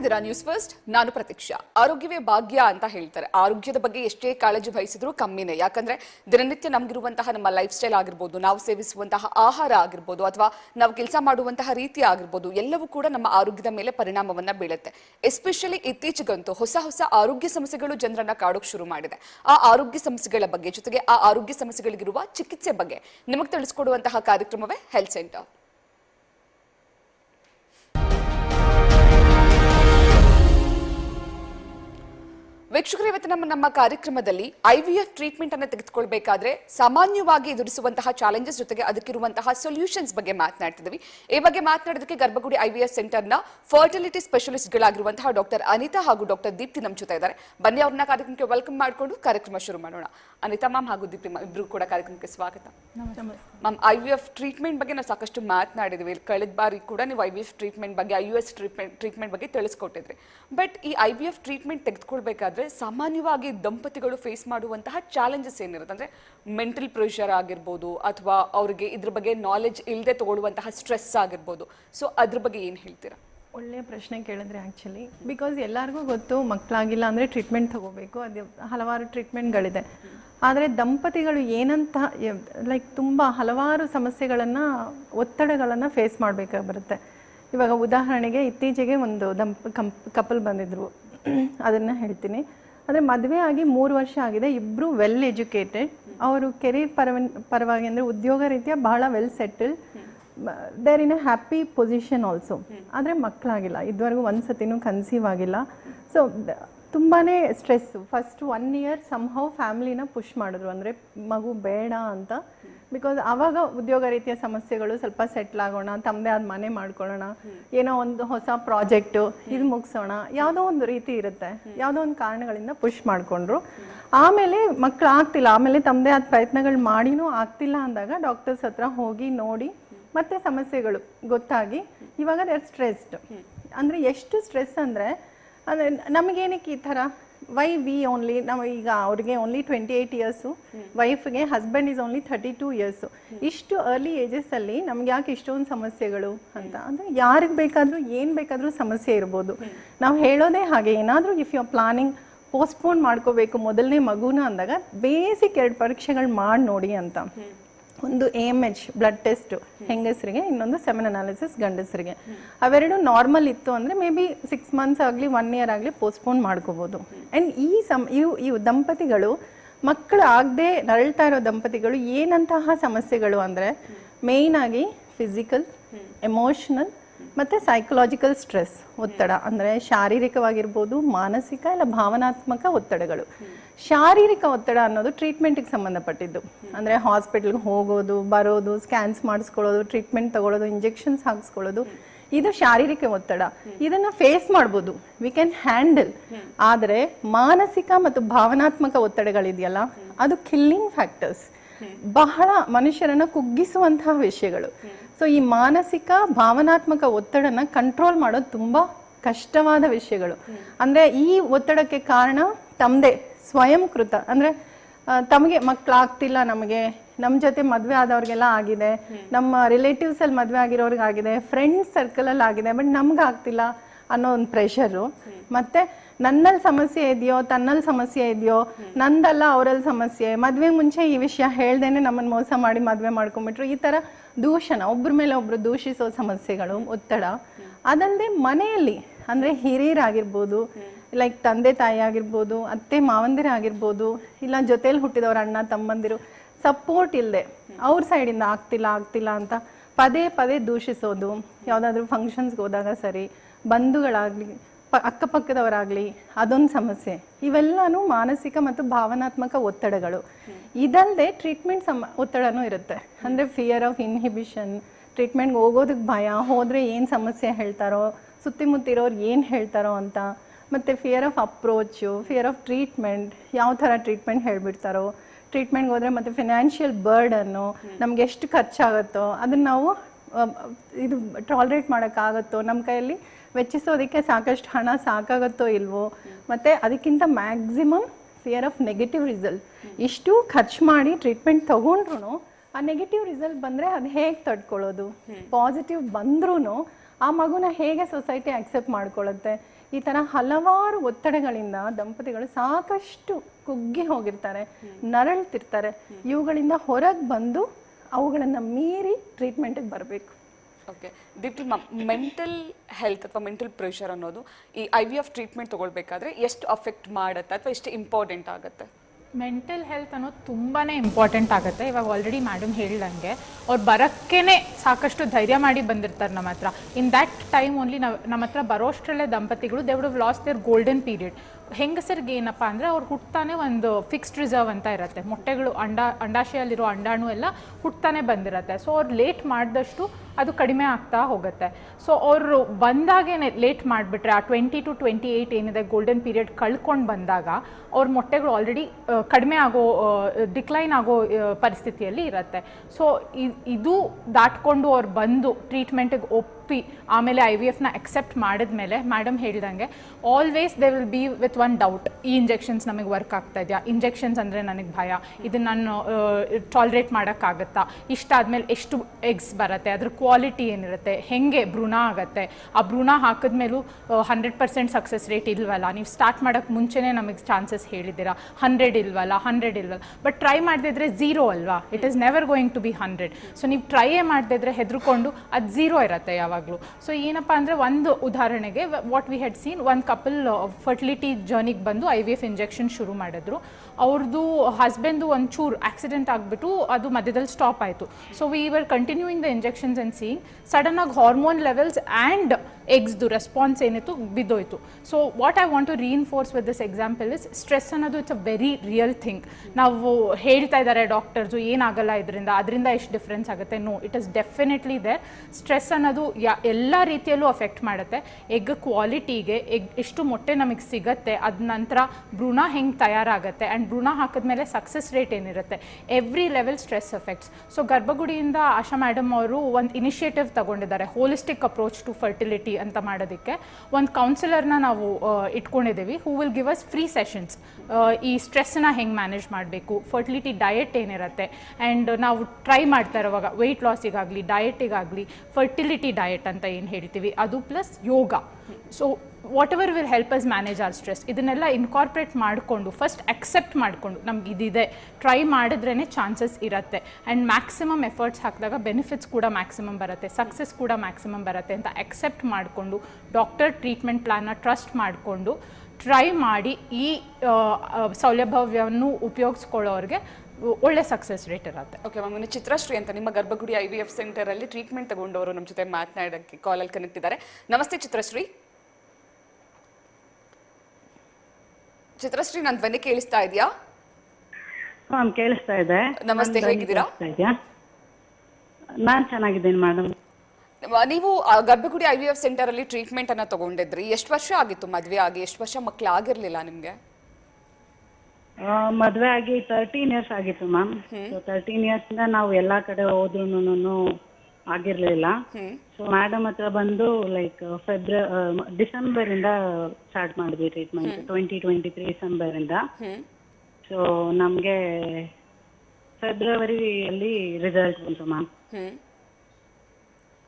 ಇದ್ದೀರಾ news first, ನಾನು ಪ್ರತೀಕ್ಷಾ. ಆರೋಗ್ಯವೇ ಭಾಗ್ಯ ಅಂತ ಹೇಳ್ತಾರೆ. ಆರೋಗ್ಯದ ಬಗ್ಗೆ ಎಷ್ಟೇ ಕಾಳಜಿ ವಹಿಸಿದ್ರು ಕಮ್ಮಿನೇ. ಯಾಕಂದ್ರೆ ದಿನನಿತ್ಯ ನಮ್ಗಿರುವಂತಹ ನಮ್ಮ ಲೈಫ್ ಸ್ಟೈಲ್ ಆಗಿರ್ಬೋದು, ನಾವು ಸೇವಿಸುವಂತಹ ಆಹಾರ ಆಗಿರ್ಬೋದು, ಅಥವಾ ನಾವು ಕೆಲಸ ಮಾಡುವಂತಹ ರೀತಿ ಆಗಿರ್ಬೋದು, ಎಲ್ಲವೂ ಕೂಡ ನಮ್ಮ ಆರೋಗ್ಯದ ಮೇಲೆ ಪರಿಣಾಮವನ್ನ ಬೀಳುತ್ತೆ. ಎಸ್ಪೆಷಲಿ ಇತ್ತೀಚೆಗಂತೂ ಹೊಸ ಹೊಸ ಆರೋಗ್ಯ ಸಮಸ್ಯೆಗಳು ಜನರನ್ನ ಕಾಡೋಕ್ ಶುರು ಮಾಡಿದೆ. ಆ ಆರೋಗ್ಯ ಸಮಸ್ಯೆಗಳ ಬಗ್ಗೆ ಜೊತೆಗೆ ಆ ಆರೋಗ್ಯ ಸಮಸ್ಯೆಗಳಿಗಿರುವ ಚಿಕಿತ್ಸೆ ಬಗ್ಗೆ ನಿಮಗೆ ತಿಳಿಸ್ಕೊಡುವಂತಹ ಕಾರ್ಯಕ್ರಮವೇ ಹೆಲ್ತ್ ಸೆಂಟರ್ ವೀಕ್ಷಕರು ಇವತ್ತು ನಮ್ಮ ನಮ್ಮ ಕಾರ್ಯಕ್ರಮದಲ್ಲಿ ಐವಿಎಫ್ ವಿ ಎಫ್ ಟ್ರೀಟ್ಮೆಂಟ್ ಅನ್ನು ತೆಗೆದುಕೊಳ್ಬೇಕಾದ್ರೆ ಸಾಮಾನ್ಯವಾಗಿ ಎದುರಿಸುವಂತಹ ಚಾಲೆಂಜಸ್ ಜೊತೆಗೆ ಅದಕ್ಕಿರುವಂತಹ ಸೊಲ್ಯೂಷನ್ಸ್ ಬಗ್ಗೆ ಮಾತನಾಡ್ತಿದ್ವಿ. ಈ ಬಗ್ಗೆ ಮಾತನಾಡೋದಕ್ಕೆ ಗರ್ಭಗುಡಿ ಐವಿಎಫ್ ಸೆಂಟರ್ನ ಫರ್ಟಿಲಿಟಿ ಸ್ಪೆಷಲಿಸ್ಟ್ಗಳಾಗಿರುವಂತಹ ಡಾಕ್ಟರ್ ಅನಿತಾ ಹಾಗೂ ಡಾಕ್ಟರ್ ದೀಪ್ತಿ ನಮ್ಮ ಜೊತೆ ಇದ್ದಾರೆ. ಬನ್ನಿ ಅವ್ರನ್ನ ಕಾರ್ಯಕ್ರಮಕ್ಕೆ ವೆಲ್ಕಮ್ ಮಾಡಿಕೊಂಡು ಕಾರ್ಯಕ್ರಮ ಶುರು ಮಾಡೋಣ. ಅನಿತಾ ಮ್ಯಾಮ್ ಹಾಗೂ ದೀಪ್ತಿ ಮ್ಯಾಮ್ ಇಬ್ರು ಕೂಡ ಕಾರ್ಯಕ್ರಮಕ್ಕೆ ಸ್ವಾಗತ. Ma'am I V F treatment ಬಗ್ಗೆ ನಾವು ಸಾಕಷ್ಟು ಮಾತನಾಡಿದ್ವಿ. ಕಳೆದ ಬಾರಿ ಕೂಡ ನೀವು ಐ ವಿ ಎಫ್ ಟ್ರೀಟ್ಮೆಂಟ್ ಬಗ್ಗೆ I U S treatment treatment ಬಗ್ಗೆ ತಿಳಿಸ್ಕೊಟ್ಟಿದ್ರಿ. ಬಟ್ ಈ ಐ ವಿ ಎಫ್ ಟ್ರೀಟ್ಮೆಂಟ್ ತೆಗೆದುಕೊಳ್ಬೇಕಾದ್ರೆ ಸಾಮಾನ್ಯವಾಗಿ ದಂಪತಿಗಳು ಫೇಸ್ ಮಾಡುವಂತಹ ಚಾಲೆಂಜಸ್ ಏನಿರುತ್ತೆ? ಅಂದರೆ ಮೆಂಟಲ್ ಪ್ರೆಷರ್ ಆಗಿರ್ಬೋದು ಅಥವಾ ಅವರಿಗೆ ಇದ್ರ ಬಗ್ಗೆ ನಾಲೆಜ್ ಇಲ್ಲದೆ ತಗೊಳ್ಳುವಂತಹ ಸ್ಟ್ರೆಸ್ ಆಗಿರ್ಬೋದು. ಸೊ ಅದ್ರ ಬಗ್ಗೆ ಏನು ಹೇಳ್ತೀರಾ? ಒಳ್ಳೆಯ ಪ್ರಶ್ನೆ ಕೇಳಿದ್ರೆ ಆ್ಯಕ್ಚುಲಿ ಬಿಕಾಸ್ ಎಲ್ಲರಿಗೂ ಗೊತ್ತು ಮಕ್ಕಳಾಗಿಲ್ಲ ಅಂದರೆ ಟ್ರೀಟ್ಮೆಂಟ್ ತಗೋಬೇಕು. ಅದು ಹಲವಾರು ಟ್ರೀಟ್ಮೆಂಟ್ಗಳಿದೆ ಆದರೆ ದಂಪತಿಗಳು ಏನಂತ ಲೈಕ್ ತುಂಬ ಹಲವಾರು ಸಮಸ್ಯೆಗಳನ್ನು, ಒತ್ತಡಗಳನ್ನು ಫೇಸ್ ಮಾಡಬೇಕಾಗಿ ಬರುತ್ತೆ. ಇವಾಗ ಉದಾಹರಣೆಗೆ ಇತ್ತೀಚೆಗೆ ಒಂದು ದಂಪ ಕಂಪ್ ಕಪಲ್ ಬಂದಿದ್ರು. ಅದನ್ನು ಹೇಳ್ತೀನಿ. ಅಂದರೆ ಮದುವೆ ಆಗಿ ಮೂರು ವರ್ಷ ಆಗಿದೆ ಇಬ್ಬರು ವೆಲ್ ಎಜುಕೇಟೆಡ್ ಅವರು ಕೆರಿಯರ್ ಪರವ ಪರವಾಗಿ ಅಂದರೆ ಉದ್ಯೋಗ ರೀತಿಯ ಬಹಳ well settled there in a happy position also ಆದರೆ ಮಕ್ಕಳಾಗಿಲ್ಲ ಇದುವರೆಗೂ ಒಂದು ಸತಿನೂ ಕನ್ಸೀವ್ ಆಗಿಲ್ಲ. ಸೊ ತುಂಬಾ stress first one year somehow ಫ್ಯಾಮ್ಲಿನ push ಮಾಡಿದ್ರು. ಅಂದರೆ ಮಗು ಬೇಡ ಅಂತ. ಬಿಕಾಸ್ ಆವಾಗ ಉದ್ಯೋಗ ರೀತಿಯ ಸಮಸ್ಯೆಗಳು ಸ್ವಲ್ಪ ಸೆಟ್ಲ್ ಆಗೋಣ, ತಮ್ಮದೇ ಆದ ಮನೆ ಮಾಡ್ಕೊಳ್ಳೋಣ, ಏನೋ ಒಂದು ಹೊಸ ಪ್ರಾಜೆಕ್ಟು ಇದು ಮುಗಿಸೋಣ, ಯಾವುದೋ ಒಂದು ರೀತಿ ಇರುತ್ತೆ. ಯಾವುದೋ ಒಂದು ಕಾರಣಗಳಿಂದ ಪುಷ್ ಮಾಡಿಕೊಂಡ್ರು. ಆಮೇಲೆ ಮಕ್ಕಳು ಆಗ್ತಿಲ್ಲ. ಆಮೇಲೆ ತಮ್ಮದೇ ಆದ ಪ್ರಯತ್ನಗಳು ಮಾಡಿನೂ ಆಗ್ತಿಲ್ಲ ಅಂದಾಗ ಡಾಕ್ಟರ್ಸ್ ಹತ್ರ ಹೋಗಿ ನೋಡಿ ಮತ್ತೆ ಸಮಸ್ಯೆಗಳು ಗೊತ್ತಾಗಿ ಇವಾಗ ದೇರ್ ಸ್ಟ್ರೆಸ್ಡ್ ಅಂದರೆ ಎಷ್ಟು ಸ್ಟ್ರೆಸ್ ಅಂದರೆ ಅಂದರೆ ನಮಗೇನಕ್ಕೆ ಈ ಥರ? ವೈ ವಿ ಓನ್ಲಿ ನಾವು ಈಗ ಅವ್ರಿಗೆ only twenty eight years ವೈಫ್ಗೆ husband is only thirty two years ಇಷ್ಟು ಅರ್ಲಿ ಏಜಸ್ಸಲ್ಲಿ ನಮ್ಗೆ ಯಾಕೆ ಇಷ್ಟೊಂದು ಸಮಸ್ಯೆಗಳು ಅಂತ? ಅಂದರೆ ಯಾರಿಗೆ ಬೇಕಾದರೂ, ಏನು ಬೇಕಾದರೂ ಸಮಸ್ಯೆ ಇರ್ಬೋದು. ನಾವು ಹೇಳೋದೇ ಹಾಗೆ, ಏನಾದರೂ ಇಫ್ ಯು ಪ್ಲಾನಿಂಗ್ ಪೋಸ್ಟ್ಪೋನ್ ಮಾಡ್ಕೋಬೇಕು ಮೊದಲನೇ ಮಗುನ ಅಂದಾಗ ಬೇಸಿಕ್ ಎರಡು ಪರೀಕ್ಷೆಗಳು ಮಾಡಿ ನೋಡಿ ಅಂತ. ಒಂದು A M H blood test ಹೆಂಗಸರಿಗೆ, ಇನ್ನೊಂದು ಸೆಮನ್ ಅನಾಲಿಸಿಸ್ ಗಂಡಸರಿಗೆ. ಅವೆರಡು ನಾರ್ಮಲ್ ಇತ್ತು ಅಂದರೆ ಮೇ ಬಿ ಸಿಕ್ಸ್ ಮಂತ್ಸ್ ಆಗಲಿ ಒನ್ ಇಯರ್ ಆಗಲಿ ಪೋಸ್ಟ್ಪೋನ್ ಮಾಡ್ಕೋಬೋದು. ಆ್ಯಂಡ್ ಈ ಸಮ್, ಇವು ಇವು ದಂಪತಿಗಳು, ಮಕ್ಕಳು ಆಗದೆ ನರಳ್ತಾ ಇರೋ ದಂಪತಿಗಳು ಏನಂತಹ ಸಮಸ್ಯೆಗಳು ಅಂದರೆ ಮೇಯ್ನಾಗಿ ಫಿಸಿಕಲ್ ಎಮೋಷನಲ್ ಮತ್ತು ಸೈಕಲಾಜಿಕಲ್ ಸ್ಟ್ರೆಸ್ ಒತ್ತಡ ಅಂದರೆ ಶಾರೀರಿಕವಾಗಿರ್ಬೋದು ಮಾನಸಿಕ ಇಲ್ಲ ಭಾವನಾತ್ಮಕ ಒತ್ತಡಗಳು. ಶಾರೀರಿಕ ಒತ್ತಡ ಅನ್ನೋದು ಟ್ರೀಟ್ಮೆಂಟಿಗೆ ಸಂಬಂಧಪಟ್ಟಿದ್ದು. ಅಂದರೆ ಹಾಸ್ಪಿಟ್ಲ್ಗೆ ಹೋಗೋದು ಬರೋದು ಸ್ಕ್ಯಾನ್ಸ್ ಮಾಡಿಸ್ಕೊಳ್ಳೋದು ಟ್ರೀಟ್ಮೆಂಟ್ ತಗೊಳ್ಳೋದು ಇಂಜೆಕ್ಷನ್ಸ್ ಹಾಕಿಸ್ಕೊಳ್ಳೋದು ಇದು ಶಾರೀರಿಕ ಒತ್ತಡ. ಇದನ್ನ ಫೇಸ್ ಮಾಡ್ಬೋದು. ವಿ ಕ್ಯಾನ್ ಹ್ಯಾಂಡಲ್ ಆದರೆ ಮಾನಸಿಕ ಮತ್ತು ಭಾವನಾತ್ಮಕ ಒತ್ತಡಗಳಿದೆಯಲ್ಲ ಅದು ಕಿಲ್ಲಿಂಗ್ ಫ್ಯಾಕ್ಟರ್ಸ್ ಬಹಳ ಮನುಷ್ಯರನ್ನ ಕುಗ್ಗಿಸುವಂತಹ ವಿಷಯಗಳು. ಸೊ ಈ ಮಾನಸಿಕ ಭಾವನಾತ್ಮಕ ಒತ್ತಡನ ಕಂಟ್ರೋಲ್ ಮಾಡೋದು ತುಂಬಾ ಕಷ್ಟವಾದ ವಿಷಯಗಳು. ಅಂದ್ರೆ ಈ ಒತ್ತಡಕ್ಕೆ ಕಾರಣ ತಮ್ಮದೇ ಸ್ವಯಂಕೃತ ಅಂದ್ರೆ ಆ, ತಮಗೆ ಮಕ್ಕಳಾಗ್ತಿಲ್ಲ ನಮಗೆ ನಮ್ಮ ಜೊತೆ ಮದುವೆ ಆದವ್ರಿಗೆಲ್ಲ ಆಗಿದೆ ನಮ್ಮ ರಿಲೇಟಿವ್ಸ್ ಅಲ್ಲಿ ಮದುವೆ ಆಗಿರೋರ್ಗಾಗಿದೆ ಫ್ರೆಂಡ್ಸ್ ಸರ್ಕಲ್ ಅಲ್ಲಿ ಆಗಿದೆ ಬಟ್ ನಮ್ಗೆ ಆಗ್ತಿಲ್ಲ ಅನ್ನೋ ಒಂದು ಪ್ರೆಷರು ಮತ್ತೆ ನನ್ನಲ್ಲಿ ಸಮಸ್ಯೆ ಇದೆಯೋ, ತನ್ನಲ್ಲಿ ಸಮಸ್ಯೆ ಇದೆಯೋ, ನಂದಲ್ಲ ಅವರಲ್ಲಿ ಸಮಸ್ಯೆ. ಮದುವೆ ಮುಂಚೆ ಈ ವಿಷಯ ಹೇಳ್ದೇನೆ ನಮ್ಮನ್ನು ಮೋಸ ಮಾಡಿ ಮದುವೆ ಮಾಡ್ಕೊಂಬಿಟ್ರು. ಈ ಥರ ದೂಷಣ ಒಬ್ಬರ ಮೇಲೆ ಒಬ್ಬರು ದೂಷಿಸೋ ಸಮಸ್ಯೆಗಳು, ಒತ್ತಡ. ಅದಲ್ಲದೆ ಮನೆಯಲ್ಲಿ, ಅಂದರೆ ಹಿರಿಯರಾಗಿರ್ಬೋದು ಲೈಕ್ ತಂದೆ ತಾಯಿ ಆಗಿರ್ಬೋದು, ಅತ್ತೆ ಮಾವಂದಿರಾಗಿರ್ಬೋದು ಇಲ್ಲ ಜೊತೆಲಿ ಹುಟ್ಟಿದವ್ರ ಅಣ್ಣ, ತಮ್ಮಂದಿರು ಸಪೋರ್ಟ್ ಇಲ್ಲದೆ ಅವ್ರ ಸೈಡಿಂದ ಆಗ್ತಿಲ್ಲ ಆಗ್ತಿಲ್ಲ ಅಂತ ಪದೇ ಪದೇ ದೂಷಿಸೋದು. ಯಾವುದಾದ್ರೂ ಫಂಕ್ಷನ್ಸ್ಗೆ ಹೋದಾಗ ಸರಿ, ಬಂಧುಗಳಾಗಲಿ ಪ ಅಕ್ಕಪಕ್ಕದವರಾಗಲಿ, ಅದೊಂದು ಸಮಸ್ಯೆ. ಇವೆಲ್ಲನೂ ಮಾನಸಿಕ ಮತ್ತು ಭಾವನಾತ್ಮಕ ಒತ್ತಡಗಳು. ಇದಲ್ಲದೆ ಟ್ರೀಟ್ಮೆಂಟ್ ಸಮ ಒತ್ತಡನೂ ಇರುತ್ತೆ. ಅಂದರೆ ಫಿಯರ್ ಆಫ್ ಇನ್ಹಿಬಿಷನ್ ಟ್ರೀಟ್ಮೆಂಟ್ಗೆ ಹೋಗೋದಕ್ಕೆ ಭಯ, ಹೋದರೆ ಏನು ಸಮಸ್ಯೆ ಹೇಳ್ತಾರೋ, ಸುತ್ತಿಮುತ್ತಿರೋರು ಏನು ಹೇಳ್ತಾರೋ ಅಂತ. ಮತ್ತು fear of approach fear of treatment ಯಾವ ಥರ ಟ್ರೀಟ್ಮೆಂಟ್ ಹೇಳಿಬಿಡ್ತಾರೋ. ಟ್ರೀಟ್ಮೆಂಟ್ಗೆ ಹೋದರೆ ಮತ್ತು ಫಿನಾನ್ಷಿಯಲ್ ಬರ್ಡನ್ನು ನಮ್ಗೆ ಎಷ್ಟು ಖರ್ಚಾಗುತ್ತೋ, ಅದನ್ನು ನಾವು ಇದು ಟಾಲ್ರೇಟ್ ಮಾಡೋಕ್ಕಾಗತ್ತೋ ನಮ್ಮ ಕೈಯಲ್ಲಿ ವೆಚ್ಚಿಸೋದಕ್ಕೆ ಸಾಕಷ್ಟು ಹಣ ಸಾಕಾಗುತ್ತೋ ಇಲ್ವೋ? ಮತ್ತು ಅದಕ್ಕಿಂತ maximum fear of negative result ಇಷ್ಟು ಖರ್ಚು ಮಾಡಿ ಟ್ರೀಟ್ಮೆಂಟ್ ತೊಗೊಂಡ್ರು ಆ ನೆಗೆಟಿವ್ ರಿಸಲ್ಟ್ ಬಂದರೆ ಅದು ಹೇಗೆ ತಡ್ಕೊಳ್ಳೋದು? ಪಾಸಿಟಿವ್ ಬಂದ್ರೂ ಆ ಮಗುನ ಹೇಗೆ ಸೊಸೈಟಿ ಆಕ್ಸೆಪ್ಟ್ ಮಾಡ್ಕೊಳ್ಳುತ್ತೆ? ಈ ಥರ ಹಲವಾರು ಒತ್ತಡಗಳಿಂದ ದಂಪತಿಗಳು ಸಾಕಷ್ಟು ಕುಗ್ಗಿ ಹೋಗಿರ್ತಾರೆ, ನರಳ್ತಿರ್ತಾರೆ. ಇವುಗಳಿಂದ ಹೊರಗೆ ಬಂದು ಅವುಗಳನ್ನು ಮೀರಿ ಟ್ರೀಟ್ಮೆಂಟಿಗೆ ಬರಬೇಕು. ಓಕೆ. ದೀಪ್ತಿ ಮೆಂಟಲ್ ಹೆಲ್ತ್ ಅಥವಾ ಮೆಂಟಲ್ ಪ್ರೆಷರ್ ಅನ್ನೋದು ಈ ಐ ವಿ ಎಫ್ ಟ್ರೀಟ್ಮೆಂಟ್ ತಗೊಳ್ಬೇಕಾದ್ರೆ ಎಷ್ಟು ಅಫೆಕ್ಟ್ ಮಾಡುತ್ತೆ ಅಥವಾ ಎಷ್ಟು ಇಂಪಾರ್ಟೆಂಟ್ ಆಗುತ್ತೆ? ಮೆಂಟಲ್ ಹೆಲ್ತ್ ಅನ್ನೋದು ತುಂಬಾ ಇಂಪಾರ್ಟೆಂಟ್ ಆಗುತ್ತೆ. ಇವಾಗ ಆಲ್ರೆಡಿ ಮ್ಯಾಡಮ್ ಹೇಳ್ದಂಗೆ ಅವ್ರು ಬರೋಕ್ಕೇ ಸಾಕಷ್ಟು ಧೈರ್ಯ ಮಾಡಿ ಬಂದಿರ್ತಾರೆ ನಮ್ಮ ಹತ್ರ. ಇನ್ ದ್ಯಾಟ್ ಟೈಮ್ ಓನ್ಲಿ ನಾವು, ನಮ್ಮ ಹತ್ರ ಬರೋಷ್ಟರಲ್ಲೇ ದಂಪತಿಗಳು they would lose their golden period ಹೆಂಗಸರಿಗೆ ಏನಪ್ಪ ಅಂದರೆ ಅವ್ರು ಹುಟ್ತಾನೆ ಒಂದು ಫಿಕ್ಸ್ಡ್ ರಿಸರ್ವ್ ಅಂತ ಇರುತ್ತೆ. ಮೊಟ್ಟೆಗಳು, ಅಂಡ, ಅಂಡಾಶಯಲ್ಲಿರೋ ಅಂಡಾಣು ಎಲ್ಲ ಹುಟ್ತಾನೆ ಬಂದಿರುತ್ತೆ. ಸೊ ಅವ್ರು ಲೇಟ್ ಮಾಡಿದಷ್ಟು ಅದು ಕಡಿಮೆ ಆಗ್ತಾ ಹೋಗುತ್ತೆ. ಸೊ ಅವರು ಬಂದಾಗೇನೆ ಲೇಟ್ ಮಾಡಿಬಿಟ್ರೆ, ಆ ಟ್ವೆಂಟಿ ಟು ಟ್ವೆಂಟಿ ಏಯ್ಟ್ ಏನಿದೆ ಗೋಲ್ಡನ್ ಪೀರಿಯಡ್ ಕಳ್ಕೊಂಡು ಬಂದಾಗ, ಅವ್ರ ಮೊಟ್ಟೆಗಳು ಆಲ್ರೆಡಿ ಕಡಿಮೆ ಆಗೋ ಡಿಕ್ಲೈನ್ ಆಗೋ ಪರಿಸ್ಥಿತಿಯಲ್ಲಿ ಇರುತ್ತೆ. ಸೊ ಇದು ದಾಟ್ಕೊಂಡು ಅವ್ರು ಬಂದು ಟ್ರೀಟ್ಮೆಂಟಿಗೆ ಒಪ್ಪಿ ಆಮೇಲೆ ಐ ವಿ ಎಫ್ನ ಅಕ್ಸೆಪ್ಟ್ ಮಾಡಿದ್ಮೇಲೆ ಮೇಡಮ್ ಹೇಳಿದಂಗೆ always they will be with one doubt ಈ ಇಂಜೆಕ್ಷನ್ಸ್ ನಮಗೆ ವರ್ಕ್ ಆಗ್ತಾ ಇದೆಯಾ? ಇಂಜೆಕ್ಷನ್ಸ್ ಅಂದರೆ ನನಗೆ ಭಯ. ಇದು ನಾನು ಟಾಲ್ರೇಟ್ ಮಾಡೋಕ್ಕಾಗತ್ತಾ? ಇಷ್ಟ ಆದಮೇಲೆ ಎಷ್ಟು ಎಗ್ಸ್ ಬರುತ್ತೆ? ಅದ್ರ ಕ್ವಾಲಿಟಿ ಏನಿರುತ್ತೆ? ಹೆಂಗೆ ಭ್ರೂಣ ಆಗುತ್ತೆ? ಆ ಭ್ರೂಣ ಹಾಕಿದ್ಮೇಲೂ ಹಂಡ್ರೆಡ್ ಪರ್ಸೆಂಟ್ ಸಕ್ಸಸ್ ರೇಟ್ ಇಲ್ವಲ್ಲ? ನೀವು ಸ್ಟಾರ್ಟ್ ಮಾಡೋಕ್ಕೆ ಮುಂಚೆನೇ ನಮಗೆ ಚಾನ್ಸಸ್ ಹೇಳಿದ್ದೀರಾ? ಹಂಡ್ರೆಡ್ ಇಲ್ವಲ್ಲ? ಹಂಡ್ರೆಡ್ ಇಲ್ವಲ್ಲ? ಬಟ್ ಟ್ರೈ ಮಾಡದಿದ್ರೆ ಝೀರೋ ಅಲ್ವಾ? It is never going to be hundred so ನೀವು ಟ್ರೈಯೇ ಮಾಡದಿದ್ರೆ ಹೆದರ್ಕೊಂಡು ಅದು ಝೀರೋ ಇರುತ್ತೆ ಯಾವಾಗಲೂ ಸೊ ಏನಪ್ಪ ಅಂದರೆ ಒಂದು ಉದಾಹರಣೆಗೆ ವಾಟ್ ವಿ ಹೆಡ್ ಸೀನ್ ಒಂದು ಕಪಲ್ ಫರ್ಟಿಲಿಟಿ ಜರ್ನಿಗೆ ಬಂದು ಐ ವಿ ಎಫ್ ಇಂಜೆಕ್ಷನ್ ಶುರು ಮಾಡಿದ್ರು. ಅವ್ರದ್ದು ಹಸ್ಬೆಂಡು ಒಂಚೂರು ಆಕ್ಸಿಡೆಂಟ್ ಆಗಿಬಿಟ್ಟು ಅದು ಮಧ್ಯದಲ್ಲಿ ಸ್ಟಾಪ್ ಆಯಿತು. So we were continuing the injections and seeing ಸಡನ್ನಾಗಿ ಹಾರ್ಮೋನ್ ಲೆವೆಲ್ಸ್ ಆ್ಯಂಡ್ ಎಗ್ಸ್ದು ರೆಸ್ಪಾನ್ಸ್ ಏನಿತ್ತು ಬಿದ್ದೋಯ್ತು so what I want to reinforce with this example is stress ಅನ್ನೋದು it's a very real thing ನಾವು ಹೇಳ್ತಾ ಇದ್ದಾರೆ ಡಾಕ್ಟರ್ಸು ಏನಾಗಲ್ಲ ಇದರಿಂದ, ಅದರಿಂದ ಎಷ್ಟು ಡಿಫ್ರೆನ್ಸ್ ಆಗುತ್ತೆ? No it is definitely there stress ಅನ್ನೋದು ಯಾ, ಎಲ್ಲ ರೀತಿಯಲ್ಲೂ ಅಫೆಕ್ಟ್ ಮಾಡುತ್ತೆ. ಎಗ್ ಕ್ವಾಲಿಟಿಗೆ ಎಗ್ ಎಷ್ಟು ಮೊಟ್ಟೆ ನಮಗೆ ಸಿಗತ್ತೆ, ಅದ ನಂತರ ಭ್ರೂಣ ಹೆಂಗೆ ತಯಾರಾಗುತ್ತೆ? ಆ್ಯಂಡ್ ಭ್ರೂಣ ಹಾಕಿದ್ಮೇಲೆ ಸಕ್ಸಸ್ ರೇಟ್ ಏನಿರುತ್ತೆ? Every level stress effects so ಗರ್ಭಗುಡಿಯಿಂದ Asha madam ಅವರು ಒಂದು ಇನಿಷಿಯೇಟಿವ್ ತಗೊಂಡಿದ್ದಾರೆ ಹೋಲಿಸ್ಟಿಕ್ ಅಪ್ರೋಚ್ ಟು ಫರ್ಟಿಲಿಟಿ ಅಂತ ಮಾಡೋದಕ್ಕೆ ಒಂದು ಕೌನ್ಸಿಲರ್ನ ನಾವು ಇಟ್ಕೊಂಡಿದ್ದೀವಿ who will give us free sessions ಈ ಸ್ಟ್ರೆಸ್ನ ಹೆಂಗೆ ಮ್ಯಾನೇಜ್ ಮಾಡಬೇಕು ಫರ್ಟಿಲಿಟಿ ಡಯಟ್ ಏನಿರುತ್ತೆ ಆ್ಯಂಡ್ ನಾವು ಟ್ರೈ ಮಾಡ್ತಾ ಇರೋವಾಗ ವೆಯ್ಟ್ ಲಾಸಿಗಾಗಲಿ ಡಯಟಿಗಾಗಲಿ ಫರ್ಟಿಲಿಟಿ ಡಯಟ್ ಅಂತ ಏನು ಹೇಳ್ತೀವಿ, ಅದು plus yoga. So what will help us manage our stress ಇದನ್ನೆಲ್ಲ ಇನ್ಕಾರ್ಪ್ರೇಟ್ ಮಾಡಿಕೊಂಡು ಫಸ್ಟ್ ಅಕ್ಸೆಪ್ಟ್ ಮಾಡಿಕೊಂಡು ನಮ್ಗೆ ಇದಿದೆ. ಟ್ರೈ ಮಾಡಿದ್ರೇ ಚಾನ್ಸಸ್ ಇರುತ್ತೆ. ಆ್ಯಂಡ್ ಮ್ಯಾಕ್ಸಿಮಮ್ ಎಫರ್ಟ್ಸ್ ಹಾಕಿದಾಗ ಬೆನಿಫಿಟ್ಸ್ ಕೂಡ ಮ್ಯಾಕ್ಸಿಮಮ್ ಬರುತ್ತೆ. ಸಕ್ಸಸ್ ಕೂಡ ಮ್ಯಾಕ್ಸಿಮಮ್ ಬರುತ್ತೆ ಅಂತ ಅಕ್ಸೆಪ್ಟ್ ಮಾಡಿಕೊಂಡು ಡಾಕ್ಟರ್ ಟ್ರೀಟ್ಮೆಂಟ್ ಪ್ಲ್ಯಾನ್ನ ಟ್ರಸ್ಟ್ ಮಾಡಿಕೊಂಡು ಟ್ರೈ ಮಾಡಿ ಈ ಸೌಲಭ್ಯವನ್ನು ಉಪಯೋಗಿಸ್ಕೊಳ್ಳೋರಿಗೆ ಒಳ್ಳೆ ಸಕ್ಸಸ್ ರೇಟ್ ಇರುತ್ತೆ. ಓಕೆ ಮ್ಯಾಮ್ ಚಿತ್ರಶ್ರೀ ಅಂತ ನಿಮ್ಮ ಗರ್ಭಗುಡಿ ಐ ವಿ ಎಫ್ ಸೆಂಟರಲ್ಲಿ ಟ್ರೀಟ್ಮೆಂಟ್ ತಗೊಂಡವರು ನಮ್ಮ ಜೊತೆ ಮಾತನಾಡೋಕ್ಕೆ ಕಾಲಲ್ಲಿ ಕನೆಕ್ಟ್ ಇದ್ದಾರೆ. ನಮಸ್ತೆ ಚಿತ್ರಶ್ರೀ. ಚಿತ್ರಶ್ರೀ ನನ್ನ ಧ್ವನಿ ಕೇಳಿಸ್ತಾ ಇದೆಯಾ? ಕೇಳಿಸ್ತಾ ಇದೆ. ನಮಸ್ತೆ, ನನ್ ಹೇಗಿದ್ದೀರಾ? ಇದೆಯಾ? ನಾನ್ ಚೆನ್ನಾಗಿದ್ದೀನಿ ಮೇಡಮ್ ನೀವು Garbhagudi I V F center ಅಲ್ಲಿ ಟ್ರೀಟ್ಮೆಂಟ್ ಅನ್ನ ತಗೊಂಡಿದ್ರಿ. ಎಷ್ಟು ವರ್ಷ ಆಗಿತ್ತು ಮದ್ವೆ ಆಗಿ? ಎಷ್ಟು ವರ್ಷ ಮಕ್ಳು ಆಗಿರ್ಲಿಲ್ಲ ನಿಮ್ಗೆ? ಮದ್ವೆ ಆಗಿ ತರ್ಟೀನ್ ಇಯರ್ಸ್ ಆಗಿತ್ತು ಮ್ಯಾಮ್ ತರ್ಟೀನ್ ಇಯರ್ಸ್ ನಾವು ಎಲ್ಲಾ ಕಡೆ ಹೋದ್ರುನು ಆಗಿರ್ಲಿಲ್ಲ. ಸೊ ಮೇಡಮ್ ಹತ್ರ ಬಂದು ಲೈಕ್ ಫೆಬ್ರ ಡಿಸೆಂಬರ್ ಇಂದ ಸ್ಟಾರ್ಟ್ ಮಾಡಿದ್ವಿ treatment twenty twenty three December ಇಂದ ಸೊ ನಮ್ಗೆ ಫೆಬ್ರವರಿಯಲ್ಲಿ ರಿಸಲ್ಟ್ ಬಂತು ಮ್ಯಾಮ್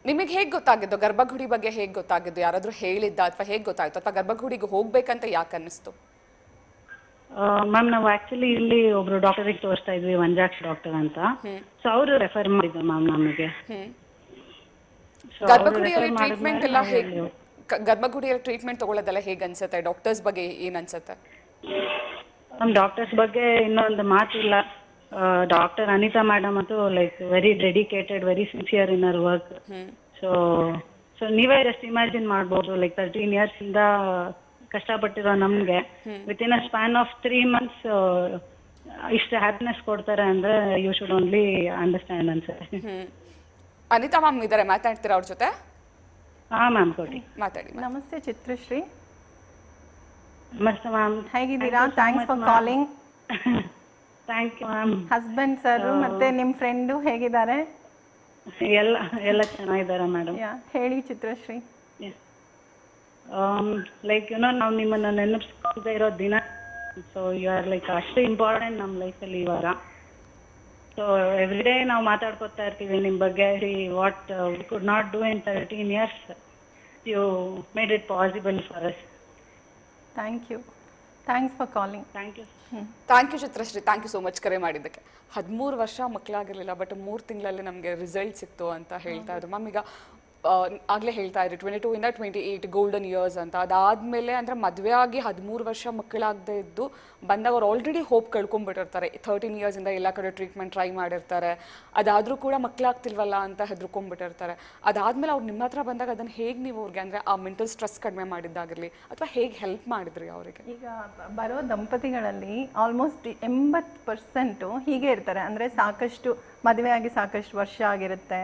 ನಿಮಗೆ ಹೇಗ್ ಗೊತ್ತಾಗಿದ್ದು? ಗರ್ಭಗುಡಿ ಬಗ್ಗೆ ಹೇಗ್ ಗೊತ್ತಾಗಿದ್ದು? ಯಾರಾದ್ರೂ ಹೇಳಿದ್ದ ಅಥವಾ ಹೇಗ್ ಗೊತ್ತಾಯ್ತು? ಅಥವಾ ಗರ್ಭಗುಡಿಗೆ ಹೋಗ್ಬೇಕಂತ ಯಾಕೆ ಅನ್ನಿಸ್ತು? ಮ್ಯಾಮ್ ನಾವು ಆಕ್ಚುಲಿ ಇಲ್ಲಿ ಒಬ್ರು ಡಾಕ್ಟರಿಗೆ ತೋರಿಸ್ತಾ ಇದ್ವಿ ವಂಜಾಕ್ಷ ಡಾಕ್ಟರ್ ಅಂತ. ಸೊ ಅವರು ರೆಫರ್ ಮಾಡಿದ್ರು ಮ್ಯಾಮ್ ನಮಗೆ. ಗರ್ಭಗುಡಿಯಲ್ಲಿ ಟ್ರೀಟ್ಮೆಂಟ್ ಎಲ್ಲ ಹೇಗೆ ಗರ್ಭಗುಡಿಯಲ್ಲಿ ಟ್ರೀಟ್ಮೆಂಟ್ ತಗೊಳ್ಳೋದೆಲ್ಲ ಹೇಗೆ ಅನ್ಸುತ್ತೆ? ಡಾಕ್ಟರ್ಸ್ ಬಗ್ಗೆ ಏನ್ ಅನ್ಸುತ್ತೆ? ನಮ್ ಡಾಕ್ಟರ್ಸ್ ಬಗ್ಗೆ ಇನ್ನೊಂದು ಮಾತಿಲ್ಲ. ಡಾಕ್ಟರ್ ಅನಿತಾ ಮೇಡಮ್ ಅದು like very dedicated very sincere in our work so so ನೀವೇ ಜಸ್ಟ್ ಇಮ್ಯಾಜಿನ್ ಮಾಡ್ಬೋದು. ಲೈಕ್ ತರ್ಟೀನ್ ಇಯರ್ಸ್ ಇಂದ ಕಷ್ಟಪಟ್ಟಿರೋ ನಮ್ಗೆ with in a span of three months ಇಷ್ಟು ಹ್ಯಾಪಿನೆಸ್ ಕೊಡ್ತಾರೆ ಅಂದ್ರೆ ಯು ಶುಡ್ ಓನ್ಲಿ ಅಂಡರ್ಸ್ಟ್ಯಾಂಡ್ ಅನ್ಸುತ್ತೆ. ಅನಿತಾ ಮ್ಯಾಮ್ ಇದಾರೆ ಮಾತಾಡ್ತೀರಾ ಅವ್ರ ಜೊತೆ? ಹಾ ಮ್ಯಾಮ್ ಕೊಡಿ. ಮಾತಾಡಿ. ನಮಸ್ತೆ ಚಿತ್ರಶ್ರೀ. ನಮಸ್ತೆ ಮ್ಯಾಮ್. ಹೇಗಿದ್ದೀರಾ? Thanks for calling thank you ma'am. Husband sir ಮತ್ತೆ ನಿಮ್ಮ ಫ್ರೆಂಡು ಹೇಗಿದ್ದಾರೆ? ಎಲ್ಲ ಎಲ್ಲ ಚೆನ್ನಾಗಿದ್ದಾರೆ ಮೇಡಮ್ ಯಾ ಹೇಳಿ ಚಿತ್ರಶ್ರೀ. ಲೈಕ್ ಯುನೋ ನಾವು ನಿಮ್ಮನ್ನ ನೆನಪಿಸ್ಕೊಳ್ತಾ ಇರೋ ದಿನ ಸೊ ಯು ಆರ್ ಲೈಕ್ ಅಷ್ಟು ಇಂಪಾರ್ಟೆಂಟ್ ನಮ್ಮ ಲೈಫಲ್ಲಿ ಇವಾಗ. ಸೊ ಎವ್ರಿ ಡೇ ನಾವು ಮಾತಾಡ್ಕೊತಾ ಇರ್ತೀವಿ ನಿಮ್ಮ ಬಗ್ಗೆ. What we could not do in thirteen years you made it possible for us thank you thanks for calling thank you thank you Chitrashree thank you so much ಕರೆ ಮಾಡಿದ್ದಕ್ಕೆ. ಹದಿಮೂರು ವರ್ಷ ಮಕ್ಕಳಾಗಿರಲಿಲ್ಲ but ಮೂರು ತಿಂಗಳಲ್ಲಿ ನಮಗೆ ರಿಸಲ್ಟ್ ಸಿಕ್ತು ಅಂತ ಹೇಳ್ತಾ ಇದ್ರು. ಮ್ಯಾಮ್ ಈಗ ಆಗ್ಲೇ ಹೇಳ್ತಾ ಇದ್ರಿ ಟ್ವೆಂಟಿ ಟೂ ಇಂದ ಟ್ವೆಂಟಿ ಏಯ್ಟ್ ಗೋಲ್ಡನ್ ಇಯರ್ಸ್ ಅಂತ. ಅದಾದ್ಮೇಲೆ ಅಂದ್ರೆ ಮದುವೆ ಆಗಿ ಹದಿಮೂರು ವರ್ಷ ಮಕ್ಕಳಾಗದೇ ಇದ್ದು ಬಂದಾಗ ಅವ್ರು ಆಲ್ರೆಡಿ ಹೋಪ್ ಕಳ್ಕೊಂಡ್ಬಿಟ್ಟಿರ್ತಾರೆ ಥರ್ಟೀನ್ ಇಂದ ಎಲ್ಲ ಕಡೆ ಟ್ರೀಟ್ಮೆಂಟ್ ಟ್ರೈ ಮಾಡಿರ್ತಾರೆ. ಅದಾದ್ರೂ ಕೂಡ ಮಕ್ಕಳಾಗ್ತಿಲ್ವಲ್ಲ ಅಂತ ಹೆದರ್ಕೊಂಡ್ಬಿಟ್ಟಿರ್ತಾರೆ. ಅದಾದ್ಮೇಲೆ ಅವ್ರು ನಿಮ್ಮ ಹತ್ರ ಬಂದಾಗ ಅದನ್ನ ಹೇಗೆ ನೀವು ಅವ್ರಿಗೆ ಅಂದ್ರೆ ಆ ಮೆಂಟಲ್ ಸ್ಟ್ರೆಸ್ ಕಡಿಮೆ ಮಾಡಿದ್ದಾಗಿರ್ಲಿ, ಅಥವಾ ಹೇಗೆ ಹೆಲ್ಪ್ ಮಾಡಿದ್ರಿ ಅವರಿಗೆ? ಈಗ ಬರೋ ದಂಪತಿಗಳಲ್ಲಿ ಆಲ್ಮೋಸ್ಟ್ ಎಂಬತ್ತು ಪರ್ಸೆಂಟು ಹೀಗೆ ಇರ್ತಾರೆ. ಅಂದರೆ ಸಾಕಷ್ಟು ಮದುವೆ ಆಗಿ ಸಾಕಷ್ಟು ವರ್ಷ ಆಗಿರುತ್ತೆ.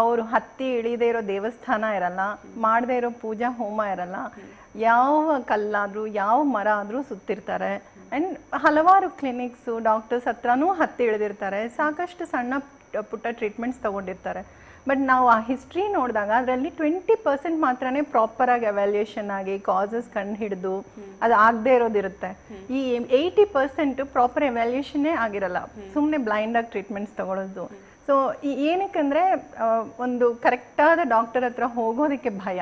ಅವರು ಹತ್ತಿ ಇಳಿದೇ ಇರೋ ದೇವಸ್ಥಾನ ಇರಲ್ಲ, ಮಾಡದೇ ಇರೋ ಪೂಜಾ ಹೋಮ ಇರಲ್ಲ, ಯಾವ ಕಲ್ಲಾದರೂ, ಯಾವ ಮರ ಆದರೂ ಸುತ್ತಿರ್ತಾರೆ. ಆ್ಯಂಡ್ ಹಲವಾರು ಕ್ಲಿನಿಕ್ಸು ಡಾಕ್ಟರ್ಸ್ ಹತ್ರನೂ ಹತ್ತಿ ಇಳಿದಿರ್ತಾರೆ. ಸಾಕಷ್ಟು ಸಣ್ಣ ಪುಟ್ಟ ಟ್ರೀಟ್ಮೆಂಟ್ಸ್ ತೊಗೊಂಡಿರ್ತಾರೆ. ಬಟ್ ನಾವು ಆ ಹಿಸ್ಟ್ರಿ ನೋಡಿದಾಗ ಅದರಲ್ಲಿ ಟ್ವೆಂಟಿ ಪರ್ಸೆಂಟ್ ಮಾತ್ರನೇ ಪ್ರಾಪರಾಗಿ ಅವ್ಯಾಲ್ಯೂಯೇಷನ್ ಆಗಿ ಕಾಸಸ್ ಕಂಡು ಹಿಡಿದು ಅದು ಆಗದೆ ಇರೋದಿರುತ್ತೆ. ಈ ಏಯ್ಟಿ ಪರ್ಸೆಂಟ್ ಪ್ರಾಪರ್ ಎವ್ಯಾಲ್ಯೂಯೇಷನ್ನೇ ಆಗಿರಲ್ಲ. ಸುಮ್ಮನೆ ಬ್ಲೈಂಡ್ ಆಗಿ ಟ್ರೀಟ್ಮೆಂಟ್ಸ್ ತಗೊಳ್ಳೋದು ಸೊ ಏನಕ್ಕೆ ಅಂದ್ರೆ ಒಂದು ಕರೆಕ್ಟಾದ ಡಾಕ್ಟರ್ ಹತ್ರ ಹೋಗೋದಕ್ಕೆ ಭಯ.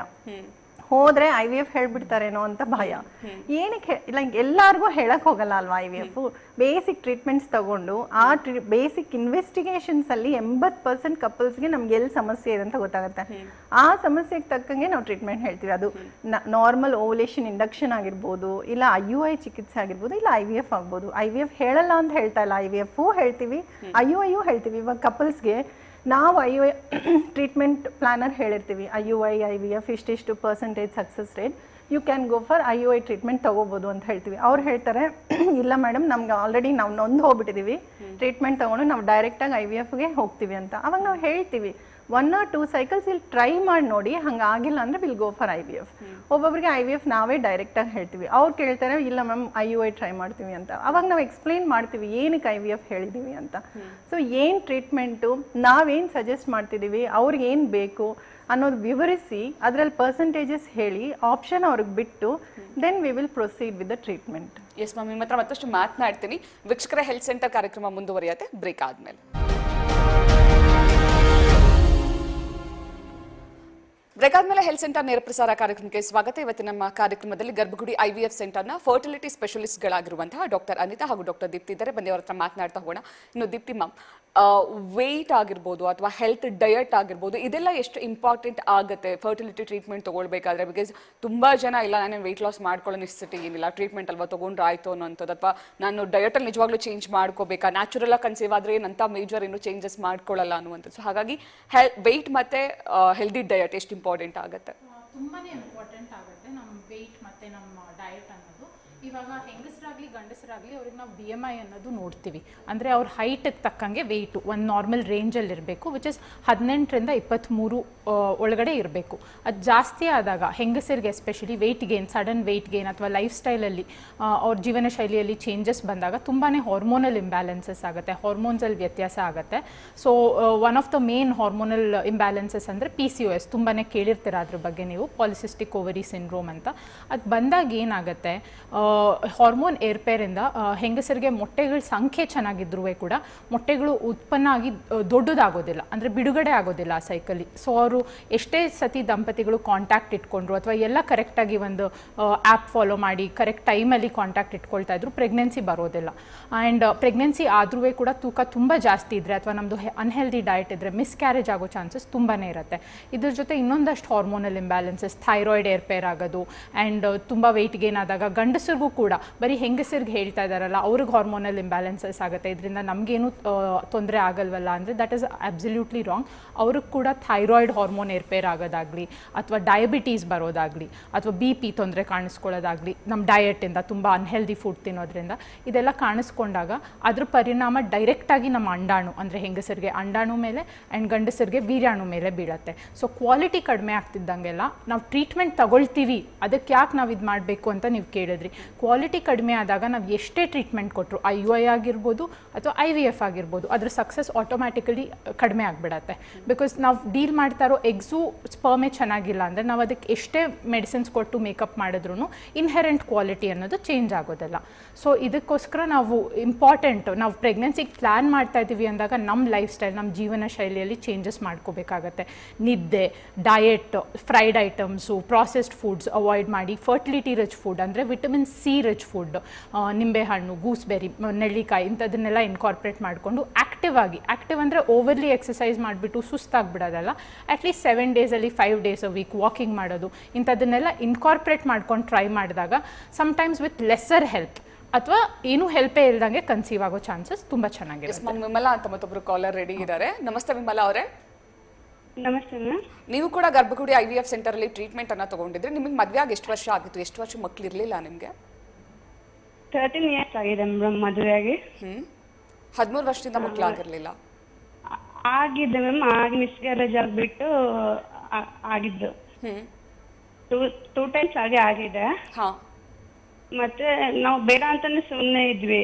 ಹೋದ್ರೆ ಐ ವಿ ಎಫ್ ಹೇಳ್ಬಿಡ್ತಾರೇನೋ ಅಂತ ಭಯ. ಏನಕ್ಕೆ ಲೈಕ್ ಎಲ್ಲಾರ್ಗೂ ಹೇಳಕ್ ಹೋಗಲ್ಲ ಅಲ್ವಾ I V F basic treatments ತಗೊಂಡು ಆ ಬೇಸಿಕ್ ಇನ್ವೆಸ್ಟಿಗೇಷನ್ಸ್ ಅಲ್ಲಿ ಎಂಬತ್ ಪರ್ಸೆಂಟ್ ಕಪಲ್ಸ್ಗೆ ನಮ್ಗೆ ಎಲ್ಲಿ ಸಮಸ್ಯೆ ಇದೆ ಅಂತ ಗೊತ್ತಾಗುತ್ತೆ. ಆ ಸಮಸ್ಯೆಗೆ ತಕ್ಕಂಗೆ ನಾವು ಟ್ರೀಟ್ಮೆಂಟ್ ಹೇಳ್ತೀವಿ. ಅದು ನಾರ್ಮಲ್ ಓವಲೇಷನ್ ಇಂಡಕ್ಷನ್ ಆಗಿರ್ಬೋದು ಇಲ್ಲ ಐ ಯು ಐ ಚಿಕಿತ್ಸೆ ಆಗಿರ್ಬೋದು ಇಲ್ಲ ಐ ವಿ ಎಫ್ ಆಗ್ಬೋದು. ಐ ವಿ ಎಫ್ ಹೇಳಲ್ಲ ಅಂತ ಹೇಳ್ತಾ ಇಲ್ಲ. ಐ ವಿ ಎಫ್ ಹೇಳ್ತೀವಿ ಐ ಯು ಐ ಯು ಹೇಳ್ತೀವಿ. ಇವಾಗ ಕಪಲ್ಸ್ಗೆ ನಾವು I U I treatment planner ಹೇಳಿರ್ತೀವಿ. I U I I V F ಇಷ್ಟಿಷ್ಟು percentage success rate you can go for I U I treatment ತೊಗೋಬೋದು ಅಂತ ಹೇಳ್ತೀವಿ. ಅವ್ರು ಹೇಳ್ತಾರೆ ಇಲ್ಲ ಮೇಡಮ್ ನಮ್ಗೆ ಆಲ್ರೆಡಿ ನಾವು ನೊಂದು ಹೋಗ್ಬಿಟ್ಟಿದ್ದೀವಿ ಟ್ರೀಟ್ಮೆಂಟ್ ತೊಗೊಂಡು ನಾವು ಡೈರೆಕ್ಟಾಗಿ ಐ ವಿ ಎಫ್ಗೆ ಹೋಗ್ತೀವಿ ಅಂತ. ಅವಾಗ ನಾವು ಹೇಳ್ತೀವಿ. ಒನ್ ಆರ್ ಟೂ ಸೈಕಲ್ಸ್ ಇಲ್ಲಿ ಟ್ರೈ ಮಾಡಿ ನೋಡಿ ಹಂಗೆ ಆಗಿಲ್ಲ ಅಂದರೆ will go for I V F ಒಬ್ಬೊಬ್ಬರಿಗೆ ಐ ವಿ ಎಫ್ ನಾವೇ ಡೈರೆಕ್ಟಾಗಿ ಹೇಳ್ತೀವಿ. ಅವ್ರು ಕೇಳ್ತಾರೆ ಇಲ್ಲ ma'am I U I try ಮಾಡ್ತೀವಿ ಅಂತ. ಅವಾಗ ನಾವು ಎಕ್ಸ್ಪ್ಲೈನ್ ಮಾಡ್ತೀವಿ ಏನಕ್ಕೆ ಐ ವಿ ಎಫ್ ಹೇಳಿದ್ದೀವಿ ಅಂತ. ಸೊ ಏನು ಟ್ರೀಟ್ಮೆಂಟು ನಾವೇನು ಸಜೆಸ್ಟ್ ಮಾಡ್ತಿದ್ದೀವಿ ಅವ್ರಿಗೆ ಏನು ಬೇಕು ಅನ್ನೋದು ವಿವರಿಸಿ ಅದರಲ್ಲಿ ಪರ್ಸೆಂಟೇಜಸ್ ಹೇಳಿ ಆಪ್ಷನ್ ಅವ್ರಿಗೆ ಬಿಟ್ಟು then we will proceed with the treatment yes ma'am ನಿಮ್ಮ ಹತ್ರ ಮತ್ತಷ್ಟು ಮಾತನಾಡ್ತೀನಿ. ವೀಕ್ಷಕರ ಹೆಲ್ತ್ ಸೆಂಟರ್ ಕಾರ್ಯಕ್ರಮ ಮುಂದುವರಿಯತ್ತೆ. ಬ್ರೇಕ್ ಆದ್ಮೇಲೆ. ಆದ್ಮೇಲೆ ಹೆಲ್ತ್ ಸೆಂಟರ್ ನೇರ ಪ್ರಸಾರ ಕಾರ್ಯಕ್ರಮಕ್ಕೆ ಸ್ವಾಗತ. ಇವತ್ತು ನಮ್ಮ ಕಾರ್ಯಕ್ರಮದಲ್ಲಿ ಗರ್ಭಗುಡಿ ಐವಿಎಫ್ ಸೆಂಟರ್ನ ಫರ್ಟಿಲಿಟಿ ಸ್ಪೆಷಲಿಸ್ಟ್ಗಳಾಗಿರುವಂತಹ ಡಾಕ್ಟರ್ ಅನಿತಾ ಹಾಗೂ ಡಾಕ್ಟರ್ ದೀಪ್ತಿ ಇದ್ದಾರೆ. ಬನ್ನಿ, ಅವರ ಹತ್ರ ಮಾತನಾಡ್ತಾ ಹೋಗೋಣ. ಇನ್ನು ದೀಪ್ತಿ ಮ್ಯಾಮ್ ವೆಯ್ಟ್ ಆಗಿರ್ಬೋದು ಅಥವಾ ಹೆಲ್ತ್ ಡಯಟ್ ಆಗಿರ್ಬೋದು, ಇದೆಲ್ಲ ಎಷ್ಟು ಇಂಪಾರ್ಟೆಂಟ್ ಆಗುತ್ತೆ? Fertility treatment ತೊಗೊಳ್ಬೇಕಾದ್ರೆ? ಬಿಕಾಸ್ ತುಂಬ ಜನ, ಇಲ್ಲ ನಾನು ವೆಯ್ಟ್ ಲಾಸ್ ಮಾಡ್ಕೊಳ್ಳೋ ನಿಶ್ಚಿತಿ ಏನಿಲ್ಲ. ಟ್ರೀಟ್ಮೆಂಟ್ ಅಲ್ವಾ ತೊಗೊಂಡ್ರೆ ಆಯ್ತು ಅನ್ನೋಂಥದ್ದು. ಅಥವಾ ನಾನು ಡಯಟಲ್ಲಿ ನಿಜವಾಗ್ಲೂ ಚೇಂಜ್ ಮಾಡ್ಕೋಬೇಕಾ? ನ್ಯಾಚುರಲ್ ಆಗಿ ಕನ್ಸೀವ್ ಆದರೆ ಏನಂತ ಮೇಜರ್ ಏನು ಚೇಂಜಸ್ ಮಾಡ್ಕೊಳ್ಳಲ್ಲ ಅನ್ನುವಂಥದ್ದು. ಸೊ ಹಾಗಾಗಿ ಹೆಲ್ ವೆಯ್ಟ್ ಮತ್ತು ಹೆಲ್ದಿ ಡಯಟ್ ಎಷ್ಟು ಇಂಪಾರ್ಟೆಂಟ್ ಆಗುತ್ತೆ? ತುಂಬಾ ಇಂಪಾರ್ಟೆಂಟ್ ಆಗುತ್ತೆ ನಮ್ಮ ವೆಯ್ಟ್ ಮತ್ತು ನಮ್ಮ ಡಯಟ್ ಅನ್ನೋದು. ಇವಾಗ ಹೆಂಗಸರಾಗಲಿ ಗಂಡಸರಾಗಲಿ ಅವ್ರಿಗೆ ನಾವು ಬಿ ಎಂ ಐ ಅನ್ನೋದು ನೋಡ್ತೀವಿ. ಅಂದರೆ ಅವ್ರ ಹೈಟಿಗೆ ತಕ್ಕಂಗೆ ವೆಯ್ಟು ಒಂದು ನಾರ್ಮಲ್ ರೇಂಜಲ್ಲಿ ಇರಬೇಕು ವಿಚ್ ಇಸ್ ಹದಿನೆಂಟರಿಂದ ಇಪ್ಪತ್ತ್ಮೂರು ಒಳಗಡೆ ಇರಬೇಕು. ಅದು ಜಾಸ್ತಿ ಆದಾಗ ಹೆಂಗಸರಿಗೆ especially weight gain sudden weight gain ಅಥವಾ ಲೈಫ್ ಸ್ಟೈಲಲ್ಲಿ ಅವ್ರ ಜೀವನ ಶೈಲಿಯಲ್ಲಿ ಚೇಂಜಸ್ ಬಂದಾಗ ತುಂಬಾ ಹಾರ್ಮೋನಲ್ ಇಂಬ್ಯಾಲೆನ್ಸಸ್ ಆಗುತ್ತೆ ಹಾರ್ಮೋನ್ಸಲ್ಲಿ ವ್ಯತ್ಯಾಸ ಆಗುತ್ತೆ. So one of the main hormonal imbalances ಅಂದರೆ ಪಿ ಸಿ ಒ ಎಸ್ ತುಂಬಾ ಕೇಳಿರ್ತೀರ ಅದ್ರ ಬಗ್ಗೆ ನೀವು ಪಾಲಿಸಿಸ್ಟಿಕ್ ಓವರಿ ಸಿಂಡ್ರೋಮ್ ಅಂತ. ಅದು ಬಂದಾಗ ಏನಾಗುತ್ತೆ ಹಾರ್ಮೋನ್ ಏರ್ಪೇರಿಂದ ಹೆಂಗಸರಿಗೆ ಮೊಟ್ಟೆಗಳ ಸಂಖ್ಯೆ ಚೆನ್ನಾಗಿದ್ರೂ ಕೂಡ ಮೊಟ್ಟೆಗಳು ಉತ್ಪನ್ನ ಆಗಿ ದೊಡ್ಡದಾಗೋದಿಲ್ಲ. ಅಂದರೆ ಬಿಡುಗಡೆ ಆಗೋದಿಲ್ಲ ಆ ಸೈಕಲಿ ಸೊ ಅವರು ಎಷ್ಟೇ ಸತಿ ದಂಪತಿಗಳು ಕಾಂಟ್ಯಾಕ್ಟ್ ಇಟ್ಕೊಂಡ್ರು ಅಥವಾ ಎಲ್ಲ ಕರೆಕ್ಟಾಗಿ ಒಂದು ಆ್ಯಪ್ ಫಾಲೋ ಮಾಡಿ ಕರೆಕ್ಟ್ ಟೈಮಲ್ಲಿ ಕಾಂಟ್ಯಾಕ್ಟ್ ಇಟ್ಕೊಳ್ತಾ ಇದ್ರು ಪ್ರೆಗ್ನೆನ್ಸಿ ಬರೋದಿಲ್ಲ. ಆ್ಯಂಡ್ ಪ್ರೆಗ್ನೆನ್ಸಿ ಆದ್ರೂ ಕೂಡ ತೂಕ ತುಂಬ ಜಾಸ್ತಿ ಇದ್ದರೆ ಅಥವಾ ನಮ್ಮದು ಅನ್ಹೆಲ್ದಿ ಡಯಟ್ ಇದ್ದರೆ ಮಿಸ್ಕ್ಯಾರೇಜ್ ಆಗೋ ಚಾನ್ಸಸ್ ತುಂಬಾ ಇರುತ್ತೆ. ಇದ್ರ ಜೊತೆ ಇನ್ನೊಂದಷ್ಟು ಹಾರ್ಮೋನಲ್ ಇಂಬ್ಯಾಲೆನ್ಸಸ್ ಥೈರಾಯ್ಡ್ ಏರ್ಪೇರ್ ಆಗೋದು ಆ್ಯಂಡ್ ತುಂಬ ವೆಯ್ಟ್ ಗೇನ್ ಆದಾಗ ಗಂಡಸರಿಗೂ ಕೂಡ ಬರೀ ಹೆಂಗಸರಿಗೆ ಹೇಳ್ತಾ ಇದ್ದಾರಲ್ಲ ಅವ್ರಿಗೆ ಹಾರ್ಮೋನಲ್ ಇಂಬ್ಯಾಲೆನ್ಸಸ್ ಆಗುತ್ತೆ. ಇದರಿಂದ ನಮಗೇನು ತೊಂದರೆ ಆಗಲ್ವಲ್ಲ ಅಂದರೆ ದಟ್ ಇಸ್ ಅಬ್ಸಲ್ಯೂಟ್ಲಿ ರಾಂಗ್ ಅವ್ರಿಗೆ ಕೂಡ ಥೈರಾಯ್ಡ್ ಹಾರ್ಮೋನ್ ಏರ್ಪೇರ್ ಆಗೋದಾಗಲಿ ಅಥವಾ ಡಯಾಬಿಟೀಸ್ ಬರೋದಾಗಲಿ ಅಥವಾ ಬಿ ಪಿ ತೊಂದರೆ ಕಾಣಿಸ್ಕೊಳ್ಳೋದಾಗಲಿ ನಮ್ಮ ಡಯಟಿಂದ ತುಂಬ ಅನ್ಹೆಲ್ದಿ ಫುಡ್ ತಿನ್ನೋದ್ರಿಂದ ಇದೆಲ್ಲ ಕಾಣಿಸ್ಕೊಂಡಾಗ ಅದ್ರ ಪರಿಣಾಮ ಡೈರೆಕ್ಟಾಗಿ ನಮ್ಮ ಅಂಡಾಣು ಅಂದರೆ ಹೆಂಗಸರಿಗೆ ಅಂಡಾಣು ಮೇಲೆ ಆ್ಯಂಡ್ ಗಂಡಸರಿಗೆ ವೀರ್ಯಾಣು ಮೇಲೆ ಬೀಳತ್ತೆ. ಸೊ ಕ್ವಾಲಿಟಿ ಕಡಿಮೆ ಆಗ್ತಿದ್ದಂಗೆಲ್ಲ ನಾವು ಟ್ರೀಟ್ಮೆಂಟ್ ತಗೊಳ್ತೀವಿ. ಅದಕ್ಕೆ ಯಾಕೆ ನಾವು ಇದು ಮಾಡಬೇಕು ಅಂತ ನೀವು ಕೇಳಿದ್ರಿ. ಕ್ವಾಲಿಟಿ ಕಡಿಮೆ ಆದಾಗ ನಾವು ಎಷ್ಟೇ ಟ್ರೀಟ್ಮೆಂಟ್ ಕೊಟ್ಟರು ಐ ಯು ಐ ಆಗಿರ್ಬೋದು ಅಥವಾ ಐ ವಿ ಎಫ್ ಆಗಿರ್ಬೋದು, ಅದ್ರ ಸಕ್ಸಸ್ ಆಟೋಮ್ಯಾಟಿಕಲಿ ಕಡಿಮೆ ಆಗಿಬಿಡತ್ತೆ. ಬಿಕಾಸ್ ನಾವು ಡೀಲ್ ಮಾಡ್ತಾ ಇರೋ ಎಗ್ಸು ಸ್ಪರ್ಮೆ ಚೆನ್ನಾಗಿಲ್ಲ ಅಂದರೆ ನಾವು ಅದಕ್ಕೆ ಎಷ್ಟೇ ಮೆಡಿಸಿನ್ಸ್ ಕೊಟ್ಟು ಮೇಕಪ್ ಮಾಡಿದ್ರೂ ಇನ್ಹೆರೆಂಟ್ ಕ್ವಾಲಿಟಿ ಅನ್ನೋದು ಚೇಂಜ್ ಆಗೋದಿಲ್ಲ. ಸೊ ಇದಕ್ಕೋಸ್ಕರ ನಾವು ಇಂಪಾರ್ಟೆಂಟ್ ನಾವು ಪ್ರೆಗ್ನೆನ್ಸಿಗೆ ಪ್ಲ್ಯಾನ್ ಮಾಡ್ತಾ ಇದ್ದೀವಿ ಅಂದಾಗ ನಮ್ಮ ಲೈಫ್ ಸ್ಟೈಲ್ ನಮ್ಮ ಜೀವನ ಶೈಲಿಯಲ್ಲಿ ಚೇಂಜಸ್ ಮಾಡ್ಕೋಬೇಕಾಗತ್ತೆ. ನಿದ್ದೆ diet fried items processed foods avoid ಮಾಡಿ ಫರ್ಟಿಲಿಟಿ ರಿಚ್ ಫುಡ್ ಅಂದರೆ ವಿಟಮಿನ್ ಸಿ ರಿಚ್ ಫುಡ್ ನಿಂಬೆಹಣ್ಣು ಗೂಸ್ಬೆರಿ ನೆಲ್ಲಿಕಾಯಿ ಇಂಥದನ್ನೆಲ್ಲ ಇನ್ಕಾರ್ಪ್ರೇಟ್ ಮಾಡಿಕೊಂಡು ಆ್ಯಕ್ಟಿವ್ ಆಗಿ ಆ್ಯಕ್ಟಿವ್ ಅಂದರೆ ಓವರ್ಲಿ ಎಕ್ಸಸೈಸ್ ಮಾಡಿಬಿಟ್ಟು ಸುಸ್ತಾಗ್ಬಿಡೋದಲ್ಲ. ಅಟ್ಲೀಸ್ಟ್ ಸೆವೆನ್ ಡೇಸಲ್ಲಿ five days a week walking ಮಾಡೋದು ಇಂಥದನ್ನೆಲ್ಲ ಇನ್ಕಾರ್ಪ್ರೇಟ್ ಮಾಡ್ಕೊಂಡು ಟ್ರೈ ಮಾಡಿದಾಗ ಸಮಟೈಮ್ಸ್ ವಿತ್ ಲೆಸ್ಸರ್ ಹೆಲ್ಪ್ ಅಥವಾ ಏನು ಹೆಲ್ಪೇ ಇಲ್ದಂಗೆ ಕನ್ಸೀವ್ ಆಗೋ ಚಾನ್ಸಸ್ ತುಂಬಾ ಚೆನ್ನಾಗಿದೆ ವಿಮಲಾ ಅಂತ ಮತ್ತೊಬ್ರು ಕಾಲರ್ ರೆಡಿ ಇದ್ದಾರೆ. ನಮಸ್ತೆ ವಿಮಲಾ ಅವರೇ. ನಮಸ್ತೆ ಮ್ಯಾಮ್ ನೀವು ಕೂಡ Garbhagudi I V F centre ಅಲ್ಲಿ ಟ್ರೀಟ್ಮೆಂಟ್ ಅನ್ನ ತಗೊಂಡಿದ್ರೆ ನಿಮಗೆ ಮದ್ವೆ ಆಗಿ ಎಷ್ಟು ವರ್ಷ ಆಗಿತ್ತು? ಎಷ್ಟು ವರ್ಷ ಮಕ್ಳು ಇರಲಿಲ್ಲ ನಿಮ್ಗೆ? ತರ್ಟೀನ್ ಇಯರ್ಸ್ ಆಗಿದೆ ಮೇಡಮ್ ಮದುವೆಯಾಗಿ. ಹ್ಮ್. ಹದಿಮೂರು ವರ್ಷದಿಂದ ಮಕ್ಕಳು ಆಗಿರ್ಲಿಲ್ಲ ಆ- ಆಗಿದೆ ಮ್ಯಾಮ್ ಆಗಿ ಮಿಸ್ಗ್ಯಾರೇಜ್ ಆಗಿಬಿಟ್ಟು ಆಗಿದ್ದು. ಹ್ಮ್. ಟೂ ಟೂ ಟೈಮ್ಸ್ ಹಾಗೆ ಆಗಿದೆ. ಹಾ. ಮತ್ತೆ ನಾವು ಬೇಡ ಅಂತಾನೆ ಸುಮ್ಮನೆ ಇದ್ವಿ.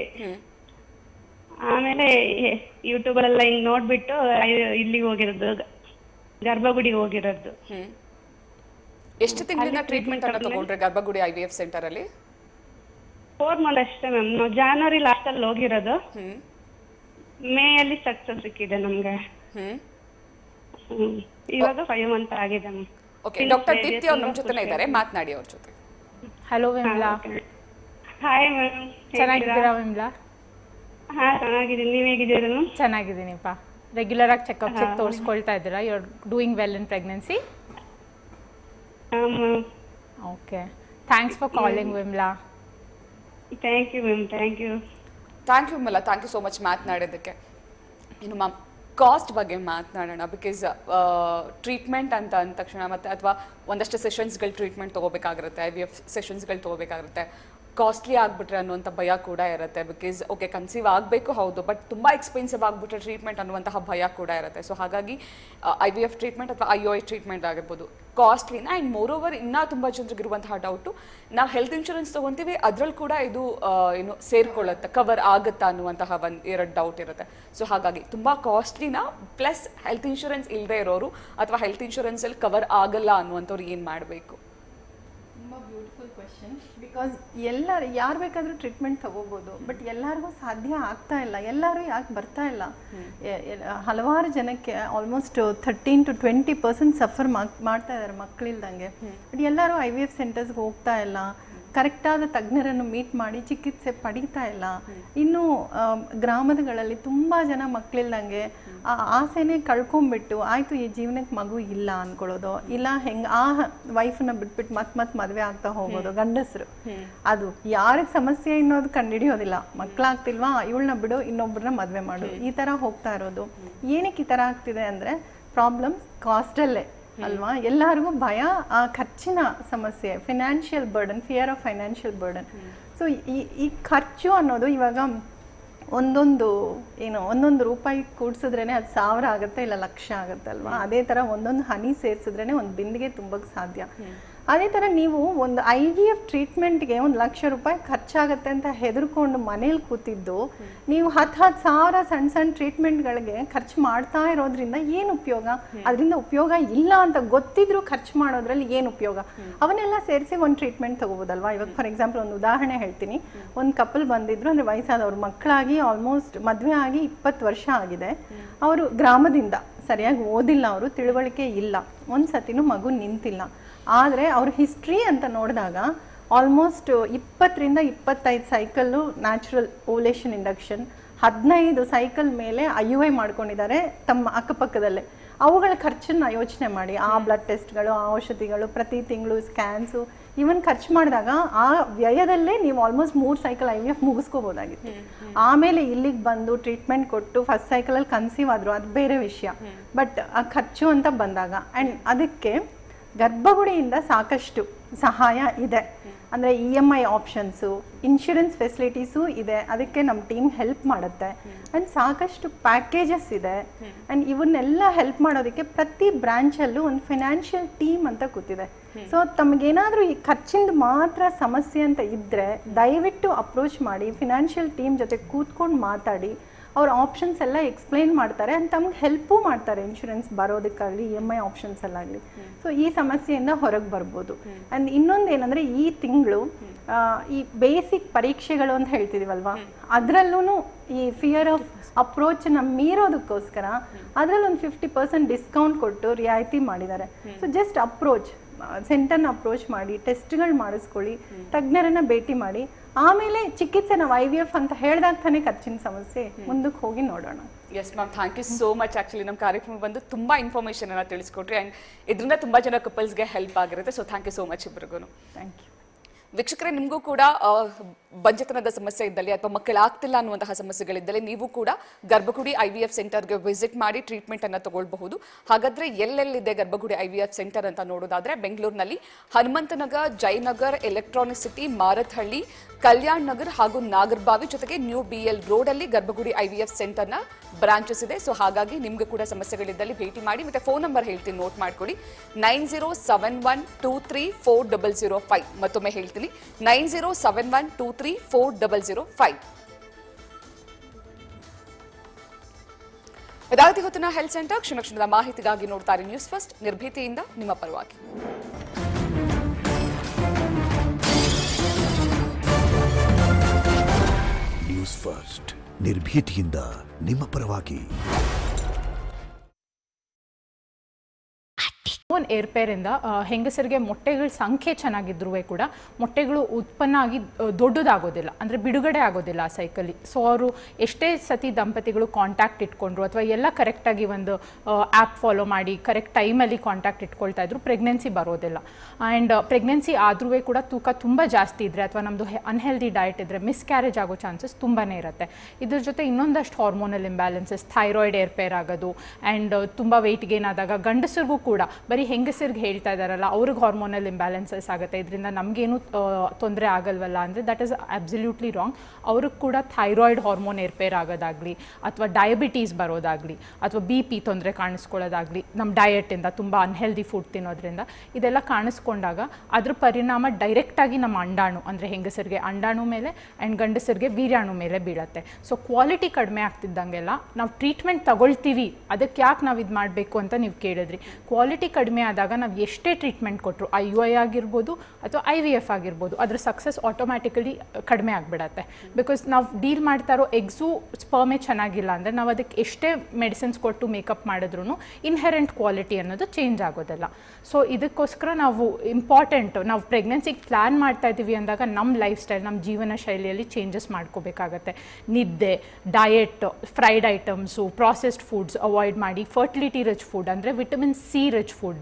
ಆಮೇಲೆ ಆಮೇಲೆ ಯೂಟ್ಯೂಬಲ್ಲೆಲ್ಲ ಹಿಂಗ್ ನೋಡ್ಬಿಟ್ಟು ಇಲ್ಲಿ ಇಲ್ಲಿಗೆ ಹೋಗಿರೋದು ಗ- ಗರ್ಭಗುಡಿಗೆ ಹೋಗಿರೋದು. ಹ್ಮ್. ಎಷ್ಟು ತಿಂಗಳಿಂದ ಟ್ರೀಟ್ಮೆಂಟ್ ಅನ್ನ ತಗೊಂಡ್ರೆ Garbhagudi I V F centre ಅಲ್ಲಿ? ಫೋರ್ ಮಂತ್ ಅಷ್ಟೇ ಮ್ಯಾಮ್ ನಾವು ಜಾನ್ವರಿ ಲಾಸ್ಟಲ್ಲಿ ಹೋಗಿರೋದು. ಹ್ಮ್. ಮೇ ಅಲ್ಲಿ ಸಕ್ಸಸ್ ಸಿಕ್ಕಿದೆ ನಮ್ಗೆ. ಹ್ಮ್. ಹ್ಮ್. ಇವಾಗ ಫೈವ್ ಮಂತ್ ಆಗಿದೆ ಮ್ಯಾಮ್ ಓಕೆ ಡಾಕ್ಟರ್ ದೀಪ್ತಿ ಅವ್ರು ನಮ್ಮ ಜೊತೆನೇ ಇದ್ದಾರೆ. ಮಾತನಾಡಿ ಅವ್ರ ಜೊತೆ. ಹಲೋ ವಿಮ್ಲಾ ಹಾಯ್ ಮ್ಯಾಮ್ ಚೆನ್ನಾಗಿದ್ದೀರಾ? ವಿಮ್ಲಾ ಹಾ ಚೆನ್ನಾಗಿದ್ದೀನಿ. ನೀವ್ ಹೇಗಿದ್ದೀರಾ ಮ್ಯಾಮ್ ಚೆನ್ನಾಗಿದ್ದೀನಿಪ್ಪ. ರೆಗ್ಯುಲರ್ ಆಗಿ ಚೆಕಪ್ಸಿಗೆ ತೋರಿಸ್ಕೊಳ್ತಾ ಇದ್ದೀರಾ? You are doing well in pregnancy okay thanks for calling Vimla thank you ma'am thank you thank you Malla thank you so much ಮಾತನಾಡೋದಕ್ಕೆ ಇನ್ನು ಮ್ಯಾಮ್ ಕಾಸ್ಟ್ ಬಗ್ಗೆ ಮಾತನಾಡೋಣ. ಬಿಕಾಸ್ ಟ್ರೀಟ್ಮೆಂಟ್ ಅಂತ ಅಂದ ತಕ್ಷಣ ಮತ್ತೆ ಅಥವಾ ಒಂದಷ್ಟು ಸೆಷನ್ಸ್ಗಳು ಟ್ರೀಟ್ಮೆಂಟ್ ತೊಗೋಬೇಕಾಗಿರುತ್ತೆ ಐ ವಿ ಎಫ್ ಸೆಷನ್ಸ್ಗಳು ತೊಗೋಬೇಕಾಗಿರುತ್ತೆ ಕಾಸ್ಟ್ಲಿ ಆಗಿಬಿಟ್ರೆ ಅನ್ನುವಂಥ ಭಯ ಕೂಡ ಇರುತ್ತೆ. ಬಿಕಾಸ್ ಓಕೆ ಕನ್ಸೀವ್ ಆಗಬೇಕು, ಹೌದು ಬಟ್ ತುಂಬ ಎಕ್ಸ್ಪೆನ್ಸಿವ್ ಆಗಿಬಿಟ್ರೆ ಟ್ರೀಟ್ಮೆಂಟ್ ಅನ್ನುವಂತಹ ಭಯ ಕೂಡ ಇರುತ್ತೆ. ಸೊ ಹಾಗಾಗಿ ಐ ವಿ ಎಫ್ ಟ್ರೀಟ್ಮೆಂಟ್ ಅಥವಾ ಐ ಒ ಐ ಟ್ರೀಟ್ಮೆಂಟ್ ಆಗಿರ್ಬೋದು. ಕಾಸ್ಟ್ಲಿನ ಆ್ಯಂಡ್ ಮೋರ್ ಓವರ್ ಇನ್ನೂ ತುಂಬ ಜನರಿಗೆ ಇರುವಂತಹ ಡೌಟು ನಾವು ಹೆಲ್ತ್ ಇನ್ಶೂರೆನ್ಸ್ ತೊಗೊತೀವಿ ಅದರಲ್ಲಿ ಕೂಡ ಇದು ಏನು, ಸೇರ್ಕೊಳ್ಳುತ್ತೆ ಕವರ್ ಆಗುತ್ತಾ ಅನ್ನುವಂತಹ ಒಂದು, ಎರಡು ಡೌಟ್ ಇರುತ್ತೆ. ಸೊ ಹಾಗಾಗಿ, ತುಂಬ ಕಾಸ್ಟ್ಲಿನ ಪ್ಲಸ್ ಹೆಲ್ತ್ ಇನ್ಶೂರೆನ್ಸ್ ಇಲ್ಲದೆ ಇರೋರು ಅಥವಾ ಹೆಲ್ತ್ ಇನ್ಶೂರೆನ್ಸಲ್ಲಿ ಕವರ್ ಆಗಲ್ಲ ಅನ್ನುವಂಥವ್ರು ಏನು ಮಾಡಬೇಕು? ಬಿಕಾಸ್ ಎಲ್ಲರೂ, ಯಾರು ಬೇಕಾದರೂ ಟ್ರೀಟ್ಮೆಂಟ್ ತಗೋಬೋದು. ಬಟ್ ಎಲ್ಲರಿಗೂ ಸಾಧ್ಯ ಆಗ್ತಾ ಇಲ್ಲ. ಎಲ್ಲರೂ ಯಾಕೆ ಬರ್ತಾ ಇಲ್ಲ? ಹಲವಾರು ಜನಕ್ಕೆ almost thirteen to twenty percent suffer ಮಾಡ್ತಾ ಇದ್ದಾರೆ ಮಕ್ಕಳಿಲ್ದಂಗೆ ಬಟ್ ಎಲ್ಲರೂ ಐ ವಿ ಎಫ್ ಸೆಂಟರ್ಸ್ಗೆ ಹೋಗ್ತಾ ಇಲ್ಲ. ಕರೆಕ್ಟಾದ ತಜ್ಞರನ್ನು ಮೀಟ್ ಮಾಡಿ ಚಿಕಿತ್ಸೆ ಪಡೀತಾ ಇಲ್ಲ. ಇನ್ನು ಗ್ರಾಮದಗಳಲ್ಲಿ ಗ್ರಾಮಗಳಲ್ಲಿ ತುಂಬ ಜನ ಮಕ್ಕಳಿಲ್ದಂಗೆ ಆ ಆಸೆನೇ ಕಳ್ಕೊಂಡ್ಬಿಟ್ಟು ಆಯಿತು ಈ ಜೀವನಕ್ಕೆ ಮಗು ಇಲ್ಲ ಅನ್ಕೊಳ್ಳೋದು. ಇಲ್ಲ ಹೆಂಗೆ ಆ ವೈಫನ್ನ ಬಿಟ್ಬಿಟ್ಟು ಮತ್ತೆ ಮತ್ತೆ ಮದುವೆ ಆಗ್ತಾ ಹೋಗೋದು ಗಂಡಸರು. ಅದು ಯಾರಿಗೆ ಸಮಸ್ಯೆ ಅನ್ನೋದು ಕಂಡುಹಿಡಿಯೋದಿಲ್ಲ. ಮಕ್ಕಳಾಗ್ತಿಲ್ವಾ ಇವಳನ್ನ ಬಿಡು ಇನ್ನೊಬ್ಬರನ್ನ ಮದುವೆ ಮಾಡು. ಈ ಥರ ಹೋಗ್ತಾ ಇರೋದು. ಏನಕ್ಕೆ ಈ ಥರ ಆಗ್ತಿದೆ ಅಂದರೆ ಪ್ರಾಬ್ಲಮ್ಸ್ ಕಾಸ್ಟಲ್ಲೇ. ಅಲ್ವಾ? ಎಲ್ಲರಿಗೂ ಭಯ ಆ ಖರ್ಚಿನ ಸಮಸ್ಯೆ financial burden fear of financial burden so ಈ ಈ ಖರ್ಚು ಅನ್ನೋದು ಇವಾಗ ಒಂದೊಂದು ಏನು ಒಂದೊಂದು ರೂಪಾಯಿ ಕೂಡಿಸಿದ್ರೇ ಅದು ಸಾವಿರ ಆಗುತ್ತೆ ಇಲ್ಲ ಲಕ್ಷ ಆಗುತ್ತೆ ಅಲ್ವಾ? ಅದೇ ಥರ ಒಂದೊಂದು ಹನಿ ಸೇರಿಸಿದ್ರೇ ಒಂದು ಬಿಂದಿಗೆ ತುಂಬಕ್ಕೆ ಸಾಧ್ಯ. ಅದೇ ಥರ ನೀವು ಒಂದು ಐ ವಿ ಎಫ್ ಟ್ರೀಟ್ಮೆಂಟ್ಗೆ ಒಂದು ಲಕ್ಷ ರೂಪಾಯಿ ಖರ್ಚಾಗುತ್ತೆ ಅಂತ ಹೆದರ್ಕೊಂಡು ಮನೇಲಿ ಕೂತಿದ್ದು ನೀವು ಹತ್ತು ಹತ್ತು ಸಾವಿರ ಸಣ್ಣ ಸಣ್ಣ ಟ್ರೀಟ್ಮೆಂಟ್ಗಳಿಗೆ ಖರ್ಚು ಮಾಡ್ತಾ ಇರೋದ್ರಿಂದ ಏನು ಉಪಯೋಗ? ಅದರಿಂದ ಉಪಯೋಗ ಇಲ್ಲ ಅಂತ ಗೊತ್ತಿದ್ರು ಖರ್ಚು ಮಾಡೋದ್ರಲ್ಲಿ ಏನು ಉಪಯೋಗ? ಅವನ್ನೆಲ್ಲ ಸೇರಿಸಿ ಒಂದು ಟ್ರೀಟ್ಮೆಂಟ್ ತಗೋಬೋದಲ್ವಾ? ಇವಾಗ ಫಾರ್ ಎಕ್ಸಾಂಪಲ್ ಒಂದು ಉದಾಹರಣೆ ಹೇಳ್ತೀನಿ. ಒಂದು ಕಪಲ್ ಬಂದಿದ್ರು ಅಂದರೆ ವಯಸ್ಸಾದವ್ರು ಮಕ್ಕಳಾಗಿ ಆಲ್ಮೋಸ್ಟ್ ಮದುವೆ ಆಗಿ ಇಪ್ಪತ್ತು ವರ್ಷ ಆಗಿದೆ. ಅವರು ಗ್ರಾಮದಿಂದ ಸರಿಯಾಗಿ ಓದಿಲ್ಲ ಅವರು ತಿಳುವಳಿಕೆ ಇಲ್ಲ. ಒಂದು ಸತಿನೂ ಮಗು ನಿಂತಿಲ್ಲ. ಆದರೆ ಅವ್ರ ಹಿಸ್ಟ್ರಿ ಅಂತ ನೋಡಿದಾಗ ಆಲ್ಮೋಸ್ಟ್ ಇಪ್ಪತ್ತರಿಂದ ಇಪ್ಪತ್ತೈದು ಸೈಕಲ್ಲು ನ್ಯಾಚುರಲ್ ಓಲೇಷನ್ ಇಂಡಕ್ಷನ್ ಹದಿನೈದು ಸೈಕಲ್ ಮೇಲೆ ಐ ಯು ಐ ಮಾಡ್ಕೊಂಡಿದ್ದಾರೆ ತಮ್ಮ ಅಕ್ಕಪಕ್ಕದಲ್ಲೇ. ಅವುಗಳ ಖರ್ಚನ್ನ ಯೋಚನೆ ಮಾಡಿ. ಆ ಬ್ಲಡ್ ಟೆಸ್ಟ್ಗಳು ಆ ಔಷಧಿಗಳು ಪ್ರತಿ ತಿಂಗಳು ಸ್ಕ್ಯಾನ್ಸು ಇವನ್ ಖರ್ಚು ಮಾಡಿದಾಗ ಆ ವ್ಯಯದಲ್ಲೇ ನೀವು ಆಲ್ಮೋಸ್ಟ್ ಮೂರು ಸೈಕಲ್ ಐ ವಿ ಎಫ್ ಮುಗಿಸ್ಕೋಬೋದಾಗಿತ್ತು. ಆಮೇಲೆ ಇಲ್ಲಿಗೆ ಬಂದು ಟ್ರೀಟ್ಮೆಂಟ್ ಕೊಟ್ಟು ಫಸ್ಟ್ ಸೈಕಲಲ್ಲಿ ಕನ್ಸೀವ್ ಆದರು ಅದು ಬೇರೆ ವಿಷಯ. ಬಟ್ ಆ ಖರ್ಚು ಅಂತ ಬಂದಾಗ ಆ್ಯಂಡ್ ಅದಕ್ಕೆ ಗರ್ಭಗುಡಿಯಿಂದ ಸಾಕಷ್ಟು ಸಹಾಯ ಇದೆ. ಅಂದರೆ E M I options insurance facilities ಇದೆ. ಅದಕ್ಕೆ ನಮ್ಮ ಟೀಮ್ ಹೆಲ್ಪ್ ಮಾಡುತ್ತೆ. ಆ್ಯಂಡ್ ಸಾಕಷ್ಟು ಪ್ಯಾಕೇಜಸ್ ಇದೆ. ಆ್ಯಂಡ್ ಇವನ್ನೆಲ್ಲ ಹೆಲ್ಪ್ ಮಾಡೋದಕ್ಕೆ ಪ್ರತಿ ಬ್ರಾಂಚಲ್ಲೂ ಒಂದು ಫೈನಾನ್ಷಿಯಲ್ ಟೀಮ್ ಅಂತ ಕೂತಿದೆ. ಸೊ ತಮಗೇನಾದರೂ ಈ ಖರ್ಚಿಂದ ಮಾತ್ರ ಸಮಸ್ಯೆ ಅಂತ ಇದ್ದರೆ ದಯವಿಟ್ಟು ಅಪ್ರೋಚ್ ಮಾಡಿ ಫಿನಾನ್ಷಿಯಲ್ ಟೀಮ್ ಜೊತೆ ಕೂತ್ಕೊಂಡು ಮಾತಾಡಿ ಅವ್ರ ಆಪ್ಷನ್ಸ್ ಎಲ್ಲ ಎಕ್ಸ್ಪ್ಲೈನ್ ಮಾಡ್ತಾರೆ ಆ್ಯಂಡ್ ತಮ್ಗೆ ಹೆಲ್ಪು ಮಾಡ್ತಾರೆ ಇನ್ಶೂರೆನ್ಸ್ ಬರೋದಕ್ಕಾಗಲಿ ಇ ಎಂ ಐ ಆಪ್ಷನ್ಸ್ ಎಲ್ಲಾಗಲಿ ಸೊ ಈ ಸಮಸ್ಯೆಯಿಂದ ಹೊರಗೆ ಬರ್ಬೋದು. ಆ್ಯಂಡ್ ಇನ್ನೊಂದು ಏನಂದರೆ ಈ ತಿಂಗಳು ಈ ಬೇಸಿಕ್ ಪರೀಕ್ಷೆಗಳು ಅಂತ ಹೇಳ್ತಿದೀವಲ್ವಾ? ಅದರಲ್ಲೂ ಈ ಫಿಯರ್ ಆಫ್ ಅಪ್ರೋಚನ್ನ ಮೀರೋದಕ್ಕೋಸ್ಕರ ಅದರಲ್ಲಿ ಒಂದು ಫಿಫ್ಟಿ ಪರ್ಸೆಂಟ್ ಡಿಸ್ಕೌಂಟ್ ಕೊಟ್ಟು ರಿಯಾಯಿತಿ ಮಾಡಿದ್ದಾರೆ. ಸೊ ಜಸ್ಟ್ ಅಪ್ರೋಚ್ ಸೆಂಟರ್ನ ಅಪ್ರೋಚ್ ಮಾಡಿ ಟೆಸ್ಟ್ಗಳು ಮಾಡಿಸ್ಕೊಳ್ಳಿ, ತಜ್ಞರನ್ನ ಭೇಟಿ ಮಾಡಿ ಆಮೇಲೆ ಚಿಕಿತ್ಸೆ ನಾವು ಐ ವಿ ಎಫ್ ಅಂತ ಹೇಳಿದಾಗ ತಾನೇ ಖರ್ಚಿನ ಸಮಸ್ಯೆ ಮುಂದಕ್ಕೆ ಹೋಗಿ ನೋಡೋಣ. Yes ma'am thank you so much actually ನಮ್ಮ ಕಾರ್ಯಕ್ರಮ ಬಂದು ತುಂಬಾ ಇನ್ಫಾರ್ಮೇಶನ್ ಎಲ್ಲ ತಿಳಿಸ್ಕೊಟ್ರಿ. ಅಂಡ್ ಇದರಿಂದ ತುಂಬಾ ಜನ ಕಪಲ್ಸ್ಗೆ ಹೆಲ್ಪ್ ಆಗಿರುತ್ತೆ. So thank you so much ಇಬ್ರಿಗೂ ಥ್ಯಾಂಕ್ ಯು ವೀಕ್ಷಕರೇ, ನಿಮಗೂ ಕೂಡ ಬಂಜತನದ ಸಮಸ್ಯೆ ಇದ್ದಲ್ಲಿ ಅಥವಾ ಮಕ್ಕಳಾಗ್ತಿಲ್ಲ ಅನ್ನುವಂತಹ ಸಮಸ್ಯೆಗಳಿದ್ದಲ್ಲಿ ನೀವು ಕೂಡ ಗರ್ಭಗುಡಿ ಐ ವಿ ಎಫ್ ಸೆಂಟರ್ಗೆ ವಿಸಿಟ್ ಮಾಡಿ ಟ್ರೀಟ್ಮೆಂಟ್ ಅನ್ನು ತಗೊಳ್ಬಹುದು. ಹಾಗಾದ್ರೆ ಎಲ್ಲೆಲ್ಲಿದೆ ಗರ್ಭಗುಡಿ ಐ ವಿ ಎಫ್ ಸೆಂಟರ್ ಅಂತ ನೋಡೋದಾದ್ರೆ ಬೆಂಗಳೂರಿನಲ್ಲಿ ಹನುಮಂತನಗರ್, ಜಯನಗರ್ ಎಲೆಕ್ಟ್ರಾನಿಕ್ ಸಿಟಿ ಮಾರತ್ಹಳ್ಳಿ, ಕಲ್ಯಾಣ್ ನಗರ್ ಹಾಗೂ ನಾಗರ್ಬಾವಿ ಜೊತೆಗೆ New B E L Road Garbhagudi I V F ಸೆಂಟರ್ನ branches ಇದೆ. ಸೊ ಹಾಗಾಗಿ ನಿಮ್ಗೆ ಕೂಡ ಸಮಸ್ಯೆಗಳಿದ್ದಲ್ಲಿ ಭೇಟಿ ಮಾಡಿ ಮತ್ತೆ ಫೋನ್ ನಂಬರ್ ಹೇಳ್ತೀನಿ ನೋಟ್ ಮಾಡ್ಕೊಳ್ಳಿ. Nine zero seven one two three four double zero five. ಮತ್ತೊಮ್ಮೆ ಹೇಳ್ತೀನಿ. Nine zero seven one two three four double zero five. ಇದಾಗಿ ಹೊತ್ತಿನ ಹೆಲ್ತ್ ಸೆಂಟರ್ ಕ್ಷಣ ಕ್ಷಣದ ಮಾಹಿತಿಗಾಗಿ ನೋಡ್ತಾರೆ ನ್ಯೂಸ್ ಫಸ್ಟ್. ನಿರ್ಭೀತಿಯಿಂದ ನಿಮ್ಮ ಪರವಾಗಿ. News first. ನಿರ್ಭೀತಿಯಿಂದ ನಿಮ್ಮ ಪರವಾಗಿ. ಓನ್ ಏರ್ಪೇರಿಂದ ಹೆಂಗಸರಿಗೆ ಮೊಟ್ಟೆಗಳ ಸಂಖ್ಯೆ ಚೆನ್ನಾಗಿದ್ರೂ ಕೂಡ ಮೊಟ್ಟೆಗಳು ಉತ್ಪನ್ನ ಆಗಿ ದೊಡ್ಡದಾಗೋದಿಲ್ಲ. ಅಂದರೆ ಬಿಡುಗಡೆ ಆಗೋದಿಲ್ಲ ಆ ಸೈಕಲ್ಲಿ ಸೊ ಅವರು ಎಷ್ಟೇ ಸತಿ ದಂಪತಿಗಳು ಕಾಂಟ್ಯಾಕ್ಟ್ ಇಟ್ಕೊಂಡ್ರು ಅಥವಾ ಎಲ್ಲ ಕರೆಕ್ಟಾಗಿ ಒಂದು ಆ್ಯಪ್ ಫಾಲೋ ಮಾಡಿ ಕರೆಕ್ಟ್ ಟೈಮಲ್ಲಿ ಕಾಂಟ್ಯಾಕ್ಟ್ ಇಟ್ಕೊಳ್ತಾ ಇದ್ರು ಪ್ರೆಗ್ನೆನ್ಸಿ ಬರೋದಿಲ್ಲ. ಆ್ಯಂಡ್ ಪ್ರೆಗ್ನೆನ್ಸಿ ಆದ್ರೂ ಕೂಡ ತೂಕ ತುಂಬ ಜಾಸ್ತಿ ಇದ್ದರೆ ಅಥವಾ ನಮ್ಮದು ಅನ್ಹೆಲ್ದಿ ಡಯಟ್ ಇದ್ದರೆ ಮಿಸ್ಕ್ಯಾರೇಜ್ ಆಗೋ ಚಾನ್ಸಸ್ ತುಂಬಾ ಇರುತ್ತೆ. ಇದ್ರ ಜೊತೆ ಇನ್ನೊಂದಷ್ಟು ಹಾರ್ಮೋನಲ್ ಇಂಬ್ಯಾಲೆನ್ಸಸ್ ಥೈರಾಯ್ಡ್ ಏರ್ಪೇರ್ ಆಗೋದು ಆ್ಯಂಡ್ ತುಂಬ ವೆಯ್ಟ್ ಗೇನ್ ಆದಾಗ ಗಂಡಸರಿಗೂ ಕೂಡ ಹೆಂಗಸರಿಗೆ ಹೇಳ್ತಾ ಇದ್ದಾರಲ್ಲ ಅವ್ರಿಗೆ ಹಾರ್ಮೋನಲ್ ಇಂಬ್ಯಾಲೆನ್ಸಸ್ ಆಗುತ್ತೆ. ಇದರಿಂದ ನಮಗೇನು ತೊಂದರೆ ಆಗಲ್ವಲ್ಲ ಅಂದರೆ ದಟ್ ಇಸ್ ಅಬ್ಸಲ್ಯೂಟ್ಲಿ ರಾಂಗ್ ಅವ್ರಿಗೆ ಕೂಡ ಥೈರಾಯ್ಡ್ ಹಾರ್ಮೋನ್ ಏರ್ಪೇರ್ ಆಗೋದಾಗಲಿ, ಅಥವಾ ಡಯಾಬಿಟೀಸ್ ಬರೋದಾಗಲಿ, ಅಥವಾ ಬಿ ಪಿ ತೊಂದರೆ ಕಾಣಿಸ್ಕೊಳ್ಳೋದಾಗಲಿ ನಮ್ಮ ಡಯಟಿಂದ ತುಂಬ ಅನ್ಹೆಲ್ದಿ ಫುಡ್ ತಿನ್ನೋದ್ರಿಂದ ಇದೆಲ್ಲ ಕಾಣಿಸ್ಕೊಂಡಾಗ ಅದ್ರ ಪರಿಣಾಮ ಡೈರೆಕ್ಟಾಗಿ ನಮ್ಮ ಅಂಡಾಣು, ಅಂದರೆ ಹೆಂಗಸರಿಗೆ ಅಂಡಾಣು ಮೇಲೆ ಆ್ಯಂಡ್ ಗಂಡಸರಿಗೆ ವೀರ್ಯಾಣು ಮೇಲೆ ಬೀಳತ್ತೆ. ಸೊ ಕ್ವಾಲಿಟಿ ಕಡಿಮೆ ಆಗ್ತಿದ್ದಂಗೆಲ್ಲ ನಾವು ಟ್ರೀಟ್ಮೆಂಟ್ ತಗೊಳ್ತೀವಿ ಅದಕ್ಕೆ ಯಾಕೆ ನಾವು ಇದು ಮಾಡಬೇಕು ಅಂತ ನೀವು ಕೇಳಿದ್ರಿ. ಕ್ವಾಲಿಟಿ ಕಡಿಮೆ ಆದಾಗ ನಾವು ಎಷ್ಟೇ ಟ್ರೀಟ್ಮೆಂಟ್ ಕೊಟ್ಟರು ಐ ಯು ಐ ಆಗಿರ್ಬೋದು ಅಥವಾ ಐ ವಿ ಎಫ್ ಆಗಿರ್ಬೋದು, ಅದ್ರ ಸಕ್ಸಸ್ ಆಟೋಮ್ಯಾಟಿಕಲಿ ಕಡಿಮೆ ಆಗಿಬಿಡತ್ತೆ. ಬಿಕಾಸ್ ನಾವು ಡೀಲ್ ಮಾಡ್ತಾ ಇರೋ ಎಗ್ಸು ಸ್ಪರ್ಮೆ ಚೆನ್ನಾಗಿಲ್ಲ ಅಂದರೆ ನಾವು ಅದಕ್ಕೆ ಎಷ್ಟೇ ಮೆಡಿಸಿನ್ಸ್ ಕೊಟ್ಟು ಮೇಕಪ್ ಮಾಡಿದ್ರು ಇನ್ಹೆರೆಂಟ್ ಕ್ವಾಲಿಟಿ ಅನ್ನೋದು ಚೇಂಜ್ ಆಗೋದಿಲ್ಲ. ಸೊ ಇದಕ್ಕೋಸ್ಕರ ನಾವು ಇಂಪಾರ್ಟೆಂಟ್ ನಾವು ಪ್ರೆಗ್ನೆನ್ಸಿಗೆ ಪ್ಲ್ಯಾನ್ ಮಾಡ್ತಾ ಇದ್ದೀವಿ ಅಂದಾಗ ನಮ್ಮ ಲೈಫ್ ಸ್ಟೈಲ್ ನಮ್ಮ ಜೀವನ ಶೈಲಿಯಲ್ಲಿ ಚೇಂಜಸ್ ಮಾಡ್ಕೋಬೇಕಾಗತ್ತೆ. ನಿದ್ದೆ diet fried items processed foods avoid ಮಾಡಿ ಫರ್ಟಿಲಿಟಿ ರಿಚ್ ಫುಡ್ ಅಂದರೆ ವಿಟಮಿನ್ ಸಿ ರಿಚ್ ಫುಡ್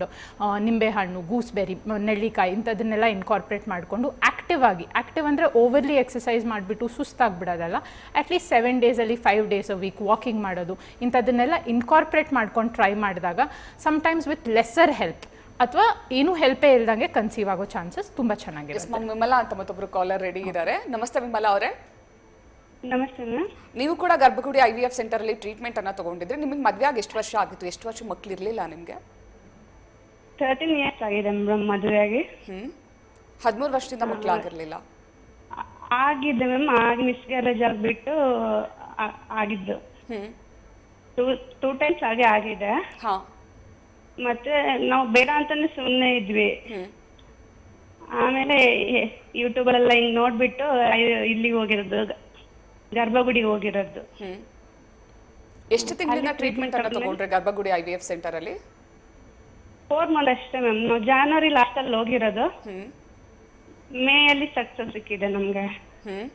ನಿಂಬೆಹಣ್ಣು ಗೂಸ್ಬೆರಿ ನೆಲ್ಲಿಕಾಯಿ ಇಂಥದನ್ನೆಲ್ಲ ಇನ್ಕಾರ್ಪ್ರೇಟ್ ಮಾಡಿಕೊಂಡು ಆ್ಯಕ್ಟಿವ್ ಆಗಿ ಆ್ಯಕ್ಟಿವ್ ಅಂದರೆ ಓವರ್ಲಿ ಎಕ್ಸಸೈಸ್ ಮಾಡಿಬಿಟ್ಟು ಸುಸ್ತಾಗ್ಬಿಡೋದಲ್ಲ. ಅಟ್ಲೀಸ್ಟ್ ಸೆವೆನ್ ಡೇಸಲ್ಲಿ five days a week walking ಮಾಡೋದು ಇಂಥದನ್ನೆಲ್ಲ ಇನ್ಕಾರ್ಪೊರೇಟ್ ಮಾಡ್ಕೊಂಡು ಟ್ರೈ ಮಾಡಿದಾಗ ಸಮ್ಟೈಮ್ಸ್ ವಿತ್ ಲೆಸ್ಸರ್ ಹೆಲ್ಪ್ ಅಥವಾ ಏನು ಹೆಲ್ಪೇ ಇಲ್ದಂಗೆ ಕನ್ಸೀವ್ ಆಗೋ ಚಾನ್ಸಸ್ ತುಂಬಾ ಮ್ಯಾಮ್ ವಿಮಲಾ ಅಂತ ಮತ್ತೊಬ್ರು ಕಾಲರ್ ರೆಡಿ ಇದ್ದಾರೆ. ನಮಸ್ತೆ ವಿಮಲಾ ಅವರೇ. ನಮಸ್ತೆ ಮ್ಯಾಮ್. ನೀವು ಕೂಡ Garbhagudi I V F centre ಅಲ್ಲಿ ಟ್ರೀಟ್ಮೆಂಟ್ ಅನ್ನ ತಗೊಂಡಿದ್ರೆ ನಿಮಗೆ ಮದ್ವೆ ಆಗಿ ಎಷ್ಟು ವರ್ಷ ಆಗಿತ್ತು? ಎಷ್ಟು ವರ್ಷ ಮಕ್ಳು ಇರಲಿಲ್ಲ ನಿಮ್ಗೆ? ತರ್ಟೀನ್ ಇಯರ್ಸ್ ಆಗಿದೆ ಮ್ಯಾಮ್ ಮದುವೆಯಾಗಿ. ಹ್ಮ್. ಹದಿಮೂರು ವರ್ಷದಿಂದ ಮಕ್ಕಳಾಗಿರ್ಲಿಲ್ಲ ಆಗಿದೆ ಮ್ಯಾಮ್ ಆಗಿ ಮಿಸ್ಕ್ಯಾರೇಜ್ ಆಗಿಬಿಟ್ಟು ಆಗಿದ್ದು. ಹ್ಮ್. ಟೂ ಟೂ ಟೈಮ್ಸ್ ಹಾಗೆ ಆಗಿದೆ. ಹಾ. ಮತ್ತೆ ನಾವು ಬೇಡ ಅಂತಾನೆ ಸುಮ್ಮನೆ ಇದ್ವಿ. ಹ್ಮ್. ಆಮೇಲೆ ಯೂಟ್ಯೂಬಲ್ಲೆಲ್ಲ ಹಿಂಗ್ ನೋಡ್ಬಿಟ್ಟು ಇಲ್ಲಿ ಇಲ್ಲಿಗೆ ಹೋಗಿರೋದು ಗ- ಗರ್ಭಗುಡಿಗೆ ಹೋಗಿರೋದು. ಹ್ಮ್. ಎಷ್ಟು ತಿಂಗಳಿಂದ ಟ್ರೀಟ್ಮೆಂಟ್ ಅನ್ನ ತಗೊಂಡ್ರೆ Garbhagudi I V F centre ಅಲ್ಲಿ? ಫೋರ್ ಮಂತ್ ಅಷ್ಟೇ ಮ್ಯಾಮ್ ನಾವು ಜಾನ್ವರಿ ಲಾಸ್ಟಲ್ಲಿ ಹೋಗಿರೋದು. ಹ್ಮ್. ಮೇ ಅಲ್ಲಿ ಸಕ್ಸಸ್ ಸಿಕ್ಕಿದೆ ನಮ್ಗೆ. ಹ್ಮ್.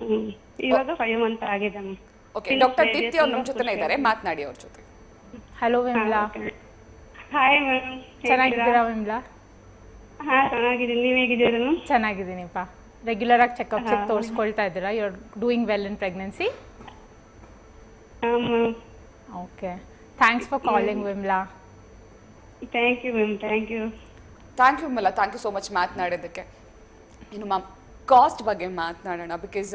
ಹ್ಮ್. ಇವಾಗ ಫೈವ್ ಮಂತ್ ಆಗಿದೆ ಮ್ಯಾಮ್ ಓಕೆ ಡಾಕ್ಟರ್ ದೀಪ್ತಿ ಅವ್ರು ನಮ್ಮ ಜೊತೆನೇ ಇದ್ದಾರೆ. ಮಾತನಾಡಿ ಅವ್ರ ಜೊತೆ. ಹಲೋ ವಿಮ್ಲಾ ಹಾಯ್ ಮ್ಯಾಮ್ ಚೆನ್ನಾಗಿದ್ದೀರಾ ವಿಮ್ಲಾ ಹಾ ಚೆನ್ನಾಗಿದ್ದೀನಿ. ನೀವ್ ಹೇಗಿದ್ದೀರಾ ಮ್ಯಾಮ್ ಚೆನ್ನಾಗಿದ್ದೀನಿಪ್ಪ. ರೆಗ್ಯುಲರ್ ಆಗಿ ಚೆಕಪ್ ತೋರಿಸ್ಕೊಳ್ತಾ ಇದ್ದೀರಾ? You are doing well in pregnancy ಹಾ ma'am okay thanks for calling Vimla thank you ma'am thank you thank you Malla thank you so much ಮಾತನಾಡೋದಕ್ಕೆ ಇನ್ನು ಮ್ಯಾಮ್ ಕಾಸ್ಟ್ ಬಗ್ಗೆ ಮಾತನಾಡೋಣ. ಬಿಕಾಸ್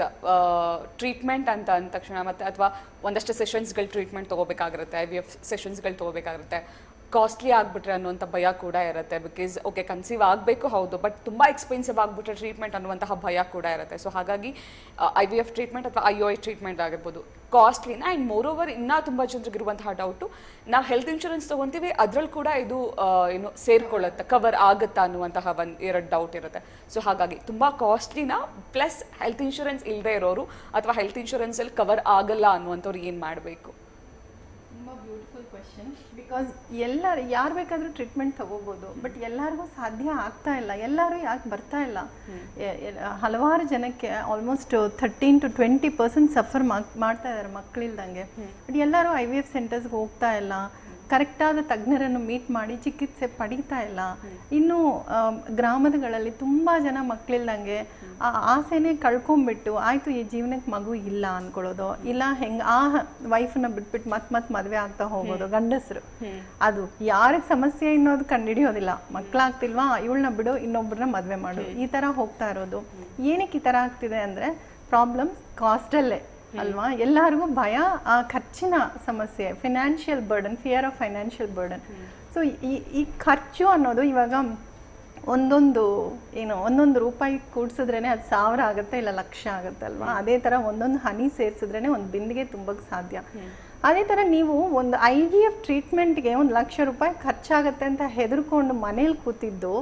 ಟ್ರೀಟ್ಮೆಂಟ್ ಅಂತ ಅಂದ ತಕ್ಷಣ ಮತ್ತೆ ಅಥವಾ ಒಂದಷ್ಟು ಸೆಷನ್ಸ್ಗಳು ಟ್ರೀಟ್ಮೆಂಟ್ ತೊಗೋಬೇಕಾಗಿರುತ್ತೆ ಐ ವಿ ಎಫ್ ಸೆಷನ್ಸ್ಗಳು ತೊಗೋಬೇಕಾಗಿರುತ್ತೆ ಕಾಸ್ಟ್ಲಿ ಆಗಿಬಿಟ್ರೆ ಅನ್ನುವಂಥ ಭಯ ಕೂಡ ಇರುತ್ತೆ ಬಿಕಾಸ್ ಓಕೆ ಕನ್ಸೀವ್ ಆಗಬೇಕು ಹೌದು ಬಟ್ ತುಂಬ ಎಕ್ಸ್ಪೆನ್ಸಿವ್ ಆಗ್ಬಿಟ್ರೆ ಟ್ರೀಟ್ಮೆಂಟ್ ಅನ್ನುವಂತಹ ಭಯ ಕೂಡ ಇರುತ್ತೆ. ಸೊ ಹಾಗಾಗಿ ಐ ವಿ ಎಫ್ ಟ್ರೀಟ್ಮೆಂಟ್ ಅಥವಾ ಐ ಒ ಐ ಟ್ರೀಟ್ಮೆಂಟ್ ಆಗಿರ್ಬೋದು. ಕಾಸ್ಟ್ಲಿನ ಆ್ಯಂಡ್ ಮೋರ್ ಓವರ್ ಇನ್ನೂ ತುಂಬ ಜನರಿಗೆ ಇರುವಂತಹ ಡೌಟು ನಾವು ಹೆಲ್ತ್ ಇನ್ಶೂರೆನ್ಸ್ ತೊಗೊತೀವಿ ಅದರಲ್ಲಿ ಕೂಡ ಇದು ಆ, ಏನು ಸೇರ್ಕೊಳ್ಳುತ್ತೆ ಕವರ್ ಆಗುತ್ತಾ ಅನ್ನುವಂತಹ ಒಂದು ಎರಡು ಡೌಟ್ ಇರುತ್ತೆ. ಸೊ ಹಾಗಾಗಿ ತುಂಬ ಕಾಸ್ಟ್ಲಿನ ಪ್ಲಸ್ ಹೆಲ್ತ್ ಇನ್ಶೂರೆನ್ಸ್ ಇಲ್ಲದೆ ಇರೋರು ಅಥವಾ ಹೆಲ್ತ್ ಇನ್ಶೂರೆನ್ಸಲ್ಲಿ ಕವರ್ ಆಗಲ್ಲ ಅನ್ನುವಂಥವ್ರು ಏನು ಮಾಡಬೇಕು? ಕ್ವೆಶನ್ ಬಿಕಾಸ್ ಎಲ್ಲರೂ ಯಾರು ಬೇಕಾದರೂ ಟ್ರೀಟ್ಮೆಂಟ್ ತಗೋಬೋದು ಬಟ್ ಎಲ್ಲರಿಗೂ ಸಾಧ್ಯ ಆಗ್ತಾ ಇಲ್ಲ. ಎಲ್ಲರೂ ಯಾಕೆ ಬರ್ತಾ ಇಲ್ಲ? ಹಲವಾರು ಜನಕ್ಕೆ almost thirteen to twenty percent suffer ಮಾಡ್ತಾ ಇದ್ದಾರೆ ಮಕ್ಕಳಿಲ್ದಂಗೆ ಬಟ್ ಎಲ್ಲರೂ ಐ ವಿ ಎಫ್ ಸೆಂಟರ್ಸ್ಗೆ ಹೋಗ್ತಾ ಇಲ್ಲ. ಕರೆಕ್ಟಾದ ತಜ್ಞರನ್ನು ಮೀಟ್ ಮಾಡಿ ಚಿಕಿತ್ಸೆ ಪಡೀತಾ ಇಲ್ಲ. ಇನ್ನು ಆ, ಗ್ರಾಮಗಳಲ್ಲಿ ತುಂಬ ಜನ ಮಕ್ಕಳಿಲ್ದಂಗೆ ಆ ಆಸೆನೆ ಕಳ್ಕೊಂಬಿಟ್ಟು ಆಯಿತು ಈ ಜೀವನಕ್ಕೆ ಮಗು ಇಲ್ಲ ಅನ್ಕೊಳ್ಳೋದು. ಇಲ್ಲ ಹೆಂಗೆ ಆ ವೈಫನ್ನ ಬಿಟ್ಬಿಟ್ಟು ಮತ್ ಮತ್ ಮದುವೆ ಆಗ್ತಾ ಹೋಗೋದು ಗಂಡಸರು. ಅದು ಯಾರಿಗೆ ಸಮಸ್ಯೆ ಅನ್ನೋದು ಕಂಡುಹಿಡಿಯೋದಿಲ್ಲ. ಮಕ್ಕಳಾಗ್ತಿಲ್ವಾ ಇವಳನ್ನ ಬಿಡು ಇನ್ನೊಬ್ಬರನ್ನ ಮದುವೆ ಮಾಡು. ಈ ಥರ ಹೋಗ್ತಾ ಇರೋದು. ಏನಕ್ಕೆ ಈ ಥರ ಆಗ್ತಿದೆ ಅಂದರೆ ಪ್ರಾಬ್ಲಮ್ಸ್ ಕಾಸ್ಟಲ್ಲೇ. ಅಲ್ವಾ? ಎಲ್ಲರಿಗೂ ಭಯ ಆ ಖರ್ಚಿನ ಸಮಸ್ಯೆ financial burden fear of financial burden so ಈ ಈ ಖರ್ಚು ಅನ್ನೋದು ಇವಾಗ ಒಂದೊಂದು ಏನು ಒಂದೊಂದು ರೂಪಾಯಿ ಕೂಡಿಸಿದ್ರೇ ಅದು ಸಾವಿರ ಆಗುತ್ತೆ ಇಲ್ಲ ಲಕ್ಷ ಆಗುತ್ತೆ ಅಲ್ವಾ? ಅದೇ ಥರ ಒಂದೊಂದು ಹನಿ ಸೇರಿಸಿದ್ರೇ ಒಂದು ಬಿಂದಿಗೆ ತುಂಬಕ್ಕೆ ಸಾಧ್ಯ. ಅದೇ ಥರ ನೀವು ಒಂದು ಐ ವಿ ಎಫ್ ಟ್ರೀಟ್ಮೆಂಟ್ಗೆ ಒಂದು ಲಕ್ಷ ರೂಪಾಯಿ ಖರ್ಚಾಗತ್ತೆ ಅಂತ ಹೆದರ್ಕೊಂಡು ಮನೇಲಿ ಕೂತಿದ್ದು,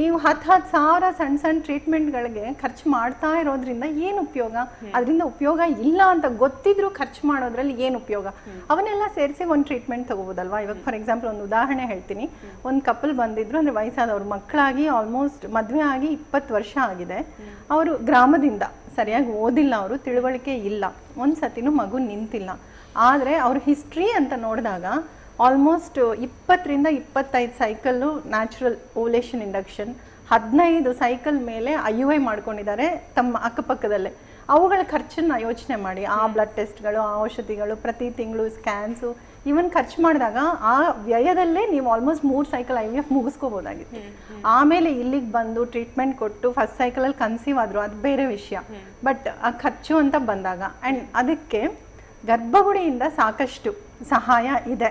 ನೀವು ಹತ್ತು ಹತ್ತು ಸಾವಿರ ಸಣ್ಣ ಸಣ್ಣ ಟ್ರೀಟ್ಮೆಂಟ್ಗಳಿಗೆ ಖರ್ಚು ಮಾಡ್ತಾ ಇರೋದ್ರಿಂದ ಏನು ಉಪಯೋಗ? ಅದರಿಂದ ಉಪಯೋಗ ಇಲ್ಲ ಅಂತ ಗೊತ್ತಿದ್ರು ಖರ್ಚು ಮಾಡೋದ್ರಲ್ಲಿ ಏನು ಉಪಯೋಗ? ಅವನ್ನೆಲ್ಲ ಸೇರಿಸಿ ಒಂದು ಟ್ರೀಟ್ಮೆಂಟ್ ತಗೋಬೋದಲ್ವಾ? ಇವಾಗ ಫಾರ್ ಎಕ್ಸಾಂಪಲ್ ಒಂದು ಉದಾಹರಣೆ ಹೇಳ್ತೀನಿ. ಒಂದು ಕಪಲ್ ಬಂದಿದ್ರು ಅಂದರೆ ವಯಸ್ಸಾದವ್ರ, ಮಕ್ಕಳಾಗಿ ಆಲ್ಮೋಸ್ಟ್ ಮದುವೆ ಆಗಿ ಇಪ್ಪತ್ತು ವರ್ಷ ಆಗಿದೆ. ಅವರು ಗ್ರಾಮದಿಂದ, ಸರಿಯಾಗಿ ಓದಿಲ್ಲ ಅವರು, ತಿಳುವಳಿಕೆ ಇಲ್ಲ. ಒಂದು ಸತಿನೂ ಮಗು ನಿಂತಿಲ್ಲ. ಆದರೆ ಅವ್ರ ಹಿಸ್ಟ್ರಿ ಅಂತ ನೋಡಿದಾಗ ಆಲ್ಮೋಸ್ಟ್ ಇಪ್ಪತ್ತರಿಂದ ಇಪ್ಪತ್ತೈದು ಸೈಕಲ್ಲು ನ್ಯಾಚುರಲ್ ಓಲೇಷನ್ ಇಂಡಕ್ಷನ್ ಹದಿನೈದು ಸೈಕಲ್ ಮೇಲೆ ಐ ಯು ಐ ಮಾಡ್ಕೊಂಡಿದ್ದಾರೆ ತಮ್ಮ ಅಕ್ಕಪಕ್ಕದಲ್ಲೇ. ಅವುಗಳ ಖರ್ಚನ್ನ ಯೋಚನೆ ಮಾಡಿ. ಆ ಬ್ಲಡ್ ಟೆಸ್ಟ್ಗಳು ಆ ಔಷಧಿಗಳು ಪ್ರತಿ ತಿಂಗಳು ಸ್ಕ್ಯಾನ್ಸು ಇವನ್ ಖರ್ಚು ಮಾಡಿದಾಗ ಆ ವ್ಯಯದಲ್ಲೇ ನೀವು ಆಲ್ಮೋಸ್ಟ್ ಮೂರು ಸೈಕಲ್ ಐ ವಿ ಎಫ್ ಮುಗಿಸ್ಕೋಬೋದಾಗಿತ್ತು. ಆಮೇಲೆ ಇಲ್ಲಿಗೆ ಬಂದು ಟ್ರೀಟ್ಮೆಂಟ್ ಕೊಟ್ಟು ಫಸ್ಟ್ ಸೈಕಲಲ್ಲಿ ಕನ್ಸೀವ್ ಆದರು ಅದು ಬೇರೆ ವಿಷಯ. ಬಟ್ ಆ ಖರ್ಚು ಅಂತ ಬಂದಾಗ ಆ್ಯಂಡ್ ಅದಕ್ಕೆ ಗರ್ಭಗುಡಿಯಿಂದ ಸಾಕಷ್ಟು ಸಹಾಯ ಇದೆ.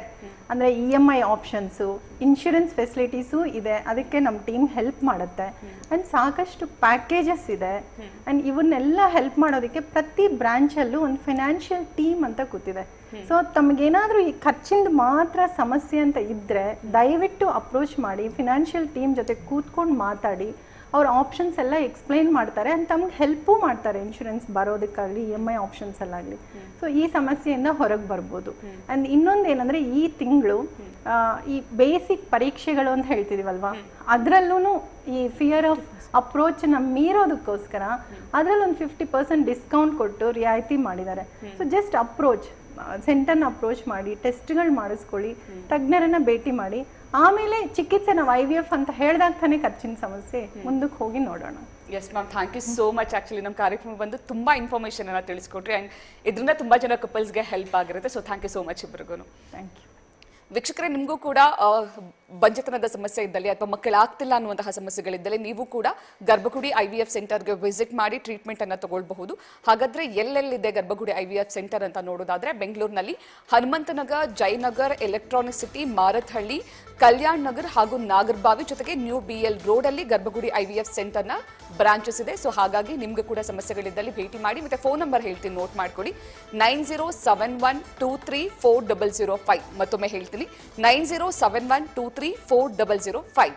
ಅಂದರೆ E M I options insurance facilities ಇದೆ. ಅದಕ್ಕೆ ನಮ್ಮ ಟೀಮ್ ಹೆಲ್ಪ್ ಮಾಡುತ್ತೆ. ಆ್ಯಂಡ್ ಸಾಕಷ್ಟು ಪ್ಯಾಕೇಜಸ್ ಇದೆ. ಆ್ಯಂಡ್ ಇವನ್ನೆಲ್ಲ ಹೆಲ್ಪ್ ಮಾಡೋದಕ್ಕೆ ಪ್ರತಿ ಬ್ರ್ಯಾಂಚಲ್ಲೂ ಒಂದು ಫಿನಾನ್ಷಿಯಲ್ ಟೀಮ್ ಅಂತ ಕೂತಿದೆ. ಸೊ ತಮಗೇನಾದರೂ ಈ ಖರ್ಚಿಂದ ಮಾತ್ರ ಸಮಸ್ಯೆ ಅಂತ ಇದ್ದರೆ ದಯವಿಟ್ಟು ಅಪ್ರೋಚ್ ಮಾಡಿ ಫಿನಾನ್ಷಿಯಲ್ ಟೀಮ್ ಜೊತೆ ಕೂತ್ಕೊಂಡು ಮಾತಾಡಿ. ಅವ್ರ ಆಪ್ಷನ್ಸ್ ಎಲ್ಲ ಎಕ್ಸ್ಪ್ಲೈನ್ ಮಾಡ್ತಾರೆ ಆ್ಯಂಡ್ ತಮ್ಗೆ ಹೆಲ್ಪು ಮಾಡ್ತಾರೆ ಇನ್ಶೂರೆನ್ಸ್ ಬರೋದಕ್ಕಾಗಲಿ ಇ ಎಂ ಐ ಆಪ್ಷನ್ಸ್ ಎಲ್ಲಾಗಲಿ ಸೊ ಈ ಸಮಸ್ಯೆಯಿಂದ ಹೊರಗೆ ಬರ್ಬೋದು. ಆ್ಯಂಡ್ ಇನ್ನೊಂದು ಏನಂದರೆ ಈ ತಿಂಗಳು ಈ ಬೇಸಿಕ್ ಪರೀಕ್ಷೆಗಳು ಅಂತ ಹೇಳ್ತಿದೀವಲ್ವಾ? ಅದರಲ್ಲೂ ಈ ಫಿಯರ್ ಆಫ್ ಅಪ್ರೋಚನ್ನ ಮೀರೋದಕ್ಕೋಸ್ಕರ ಅದರಲ್ಲಿ ಒಂದು ಫಿಫ್ಟಿ ಪರ್ಸೆಂಟ್ ಡಿಸ್ಕೌಂಟ್ ಕೊಟ್ಟು ರಿಯಾಯಿತಿ ಮಾಡಿದ್ದಾರೆ. ಸೊ ಜಸ್ಟ್ ಅಪ್ರೋಚ್ ಸೆಂಟರ್ನ ಅಪ್ರೋಚ್ ಮಾಡಿ ಟೆಸ್ಟ್ಗಳು ಮಾಡಿಸ್ಕೊಳ್ಳಿ ತಜ್ಞರನ್ನ ಭೇಟಿ ಮಾಡಿ ಆಮೇಲೆ ಚಿಕಿತ್ಸೆ ನಾವು ಐ ವಿ ಎಫ್ ಅಂತ ಹೇಳ್ದಾಗ ತಾನೇ ಖರ್ಚಿನ ಸಮಸ್ಯೆ ಮುಂದಕ್ಕೆ ಹೋಗಿ ನೋಡೋಣ. Yes ma'am thank you so much actually ನಮ್ಮ ಕಾರ್ಯಕ್ರಮ ಬಂದು ತುಂಬಾ ಇನ್ಫಾರ್ಮೇಷನ್ ಎಲ್ಲ ತಿಳಿಸ್ಕೊಟ್ರಿ. ಆ್ಯಂಡ್ ಇದರಿಂದ ತುಂಬಾ ಜನ ಕಪಲ್ಸ್ಗೆ ಹೆಲ್ಪ್ ಆಗಿರುತ್ತೆ. So thank you so much ಇಬ್ಬರಿಗೂ ಥ್ಯಾಂಕ್ ಯು ವೀಕ್ಷಕರೇ ನಿಮಗೂ ಕೂಡ ಬಂಜತನದ ಸಮಸ್ಯೆ ಇದ್ದಲ್ಲಿ ಅಥವಾ ಮಕ್ಕಳಾಗ್ತಿಲ್ಲ ಅನ್ನುವಂತಹ ಸಮಸ್ಯೆಗಳಿದ್ದಲ್ಲಿ ನೀವು ಕೂಡ ಗರ್ಭಗುಡಿ ಐ ವಿ ಎಫ್ ಸೆಂಟರ್ಗೆ ವಿಸಿಟ್ ಮಾಡಿ ಟ್ರೀಟ್ಮೆಂಟ್ ಅನ್ನು ತಗೊಳ್ಬಹುದು. ಹಾಗಾದ್ರೆ ಎಲ್ಲೆಲ್ಲಿದೆ ಗರ್ಭಗುಡಿ ಐ ಸೆಂಟರ್ ಅಂತ ನೋಡೋದಾದ್ರೆ ಬೆಂಗಳೂರಿನಲ್ಲಿ ಹನುಮಂತನಗರ್, ಜಯನಗರ್ ಎಲೆಕ್ಟ್ರಾನಿಕ್ ಸಿಟಿ ಮಾರತ್ಹಳ್ಳಿ, ಕಲ್ಯಾಣ್ ನಗರ್ ಹಾಗೂ ನಾಗರ್ಬಾವಿ ಜೊತೆಗೆ New B E L Road Garbhagudi I V F ಸೆಂಟರ್ನ branches ಇದೆ. ಸೊ ಹಾಗಾಗಿ ನಿಮ್ಗೆ ಕೂಡ ಸಮಸ್ಯೆಗಳಿದ್ದಲ್ಲಿ ಭೇಟಿ ಮಾಡಿ ಮತ್ತೆ ಫೋನ್ ನಂಬರ್ ಹೇಳ್ತೀನಿ ನೋಟ್ ಮಾಡ್ಕೊಳ್ಳಿ nine zero seven one two three four double zero five ಮತ್ತೊಮ್ಮೆ ಹೇಳ್ತೀನಿ. Nine zero seven one two three four double zero five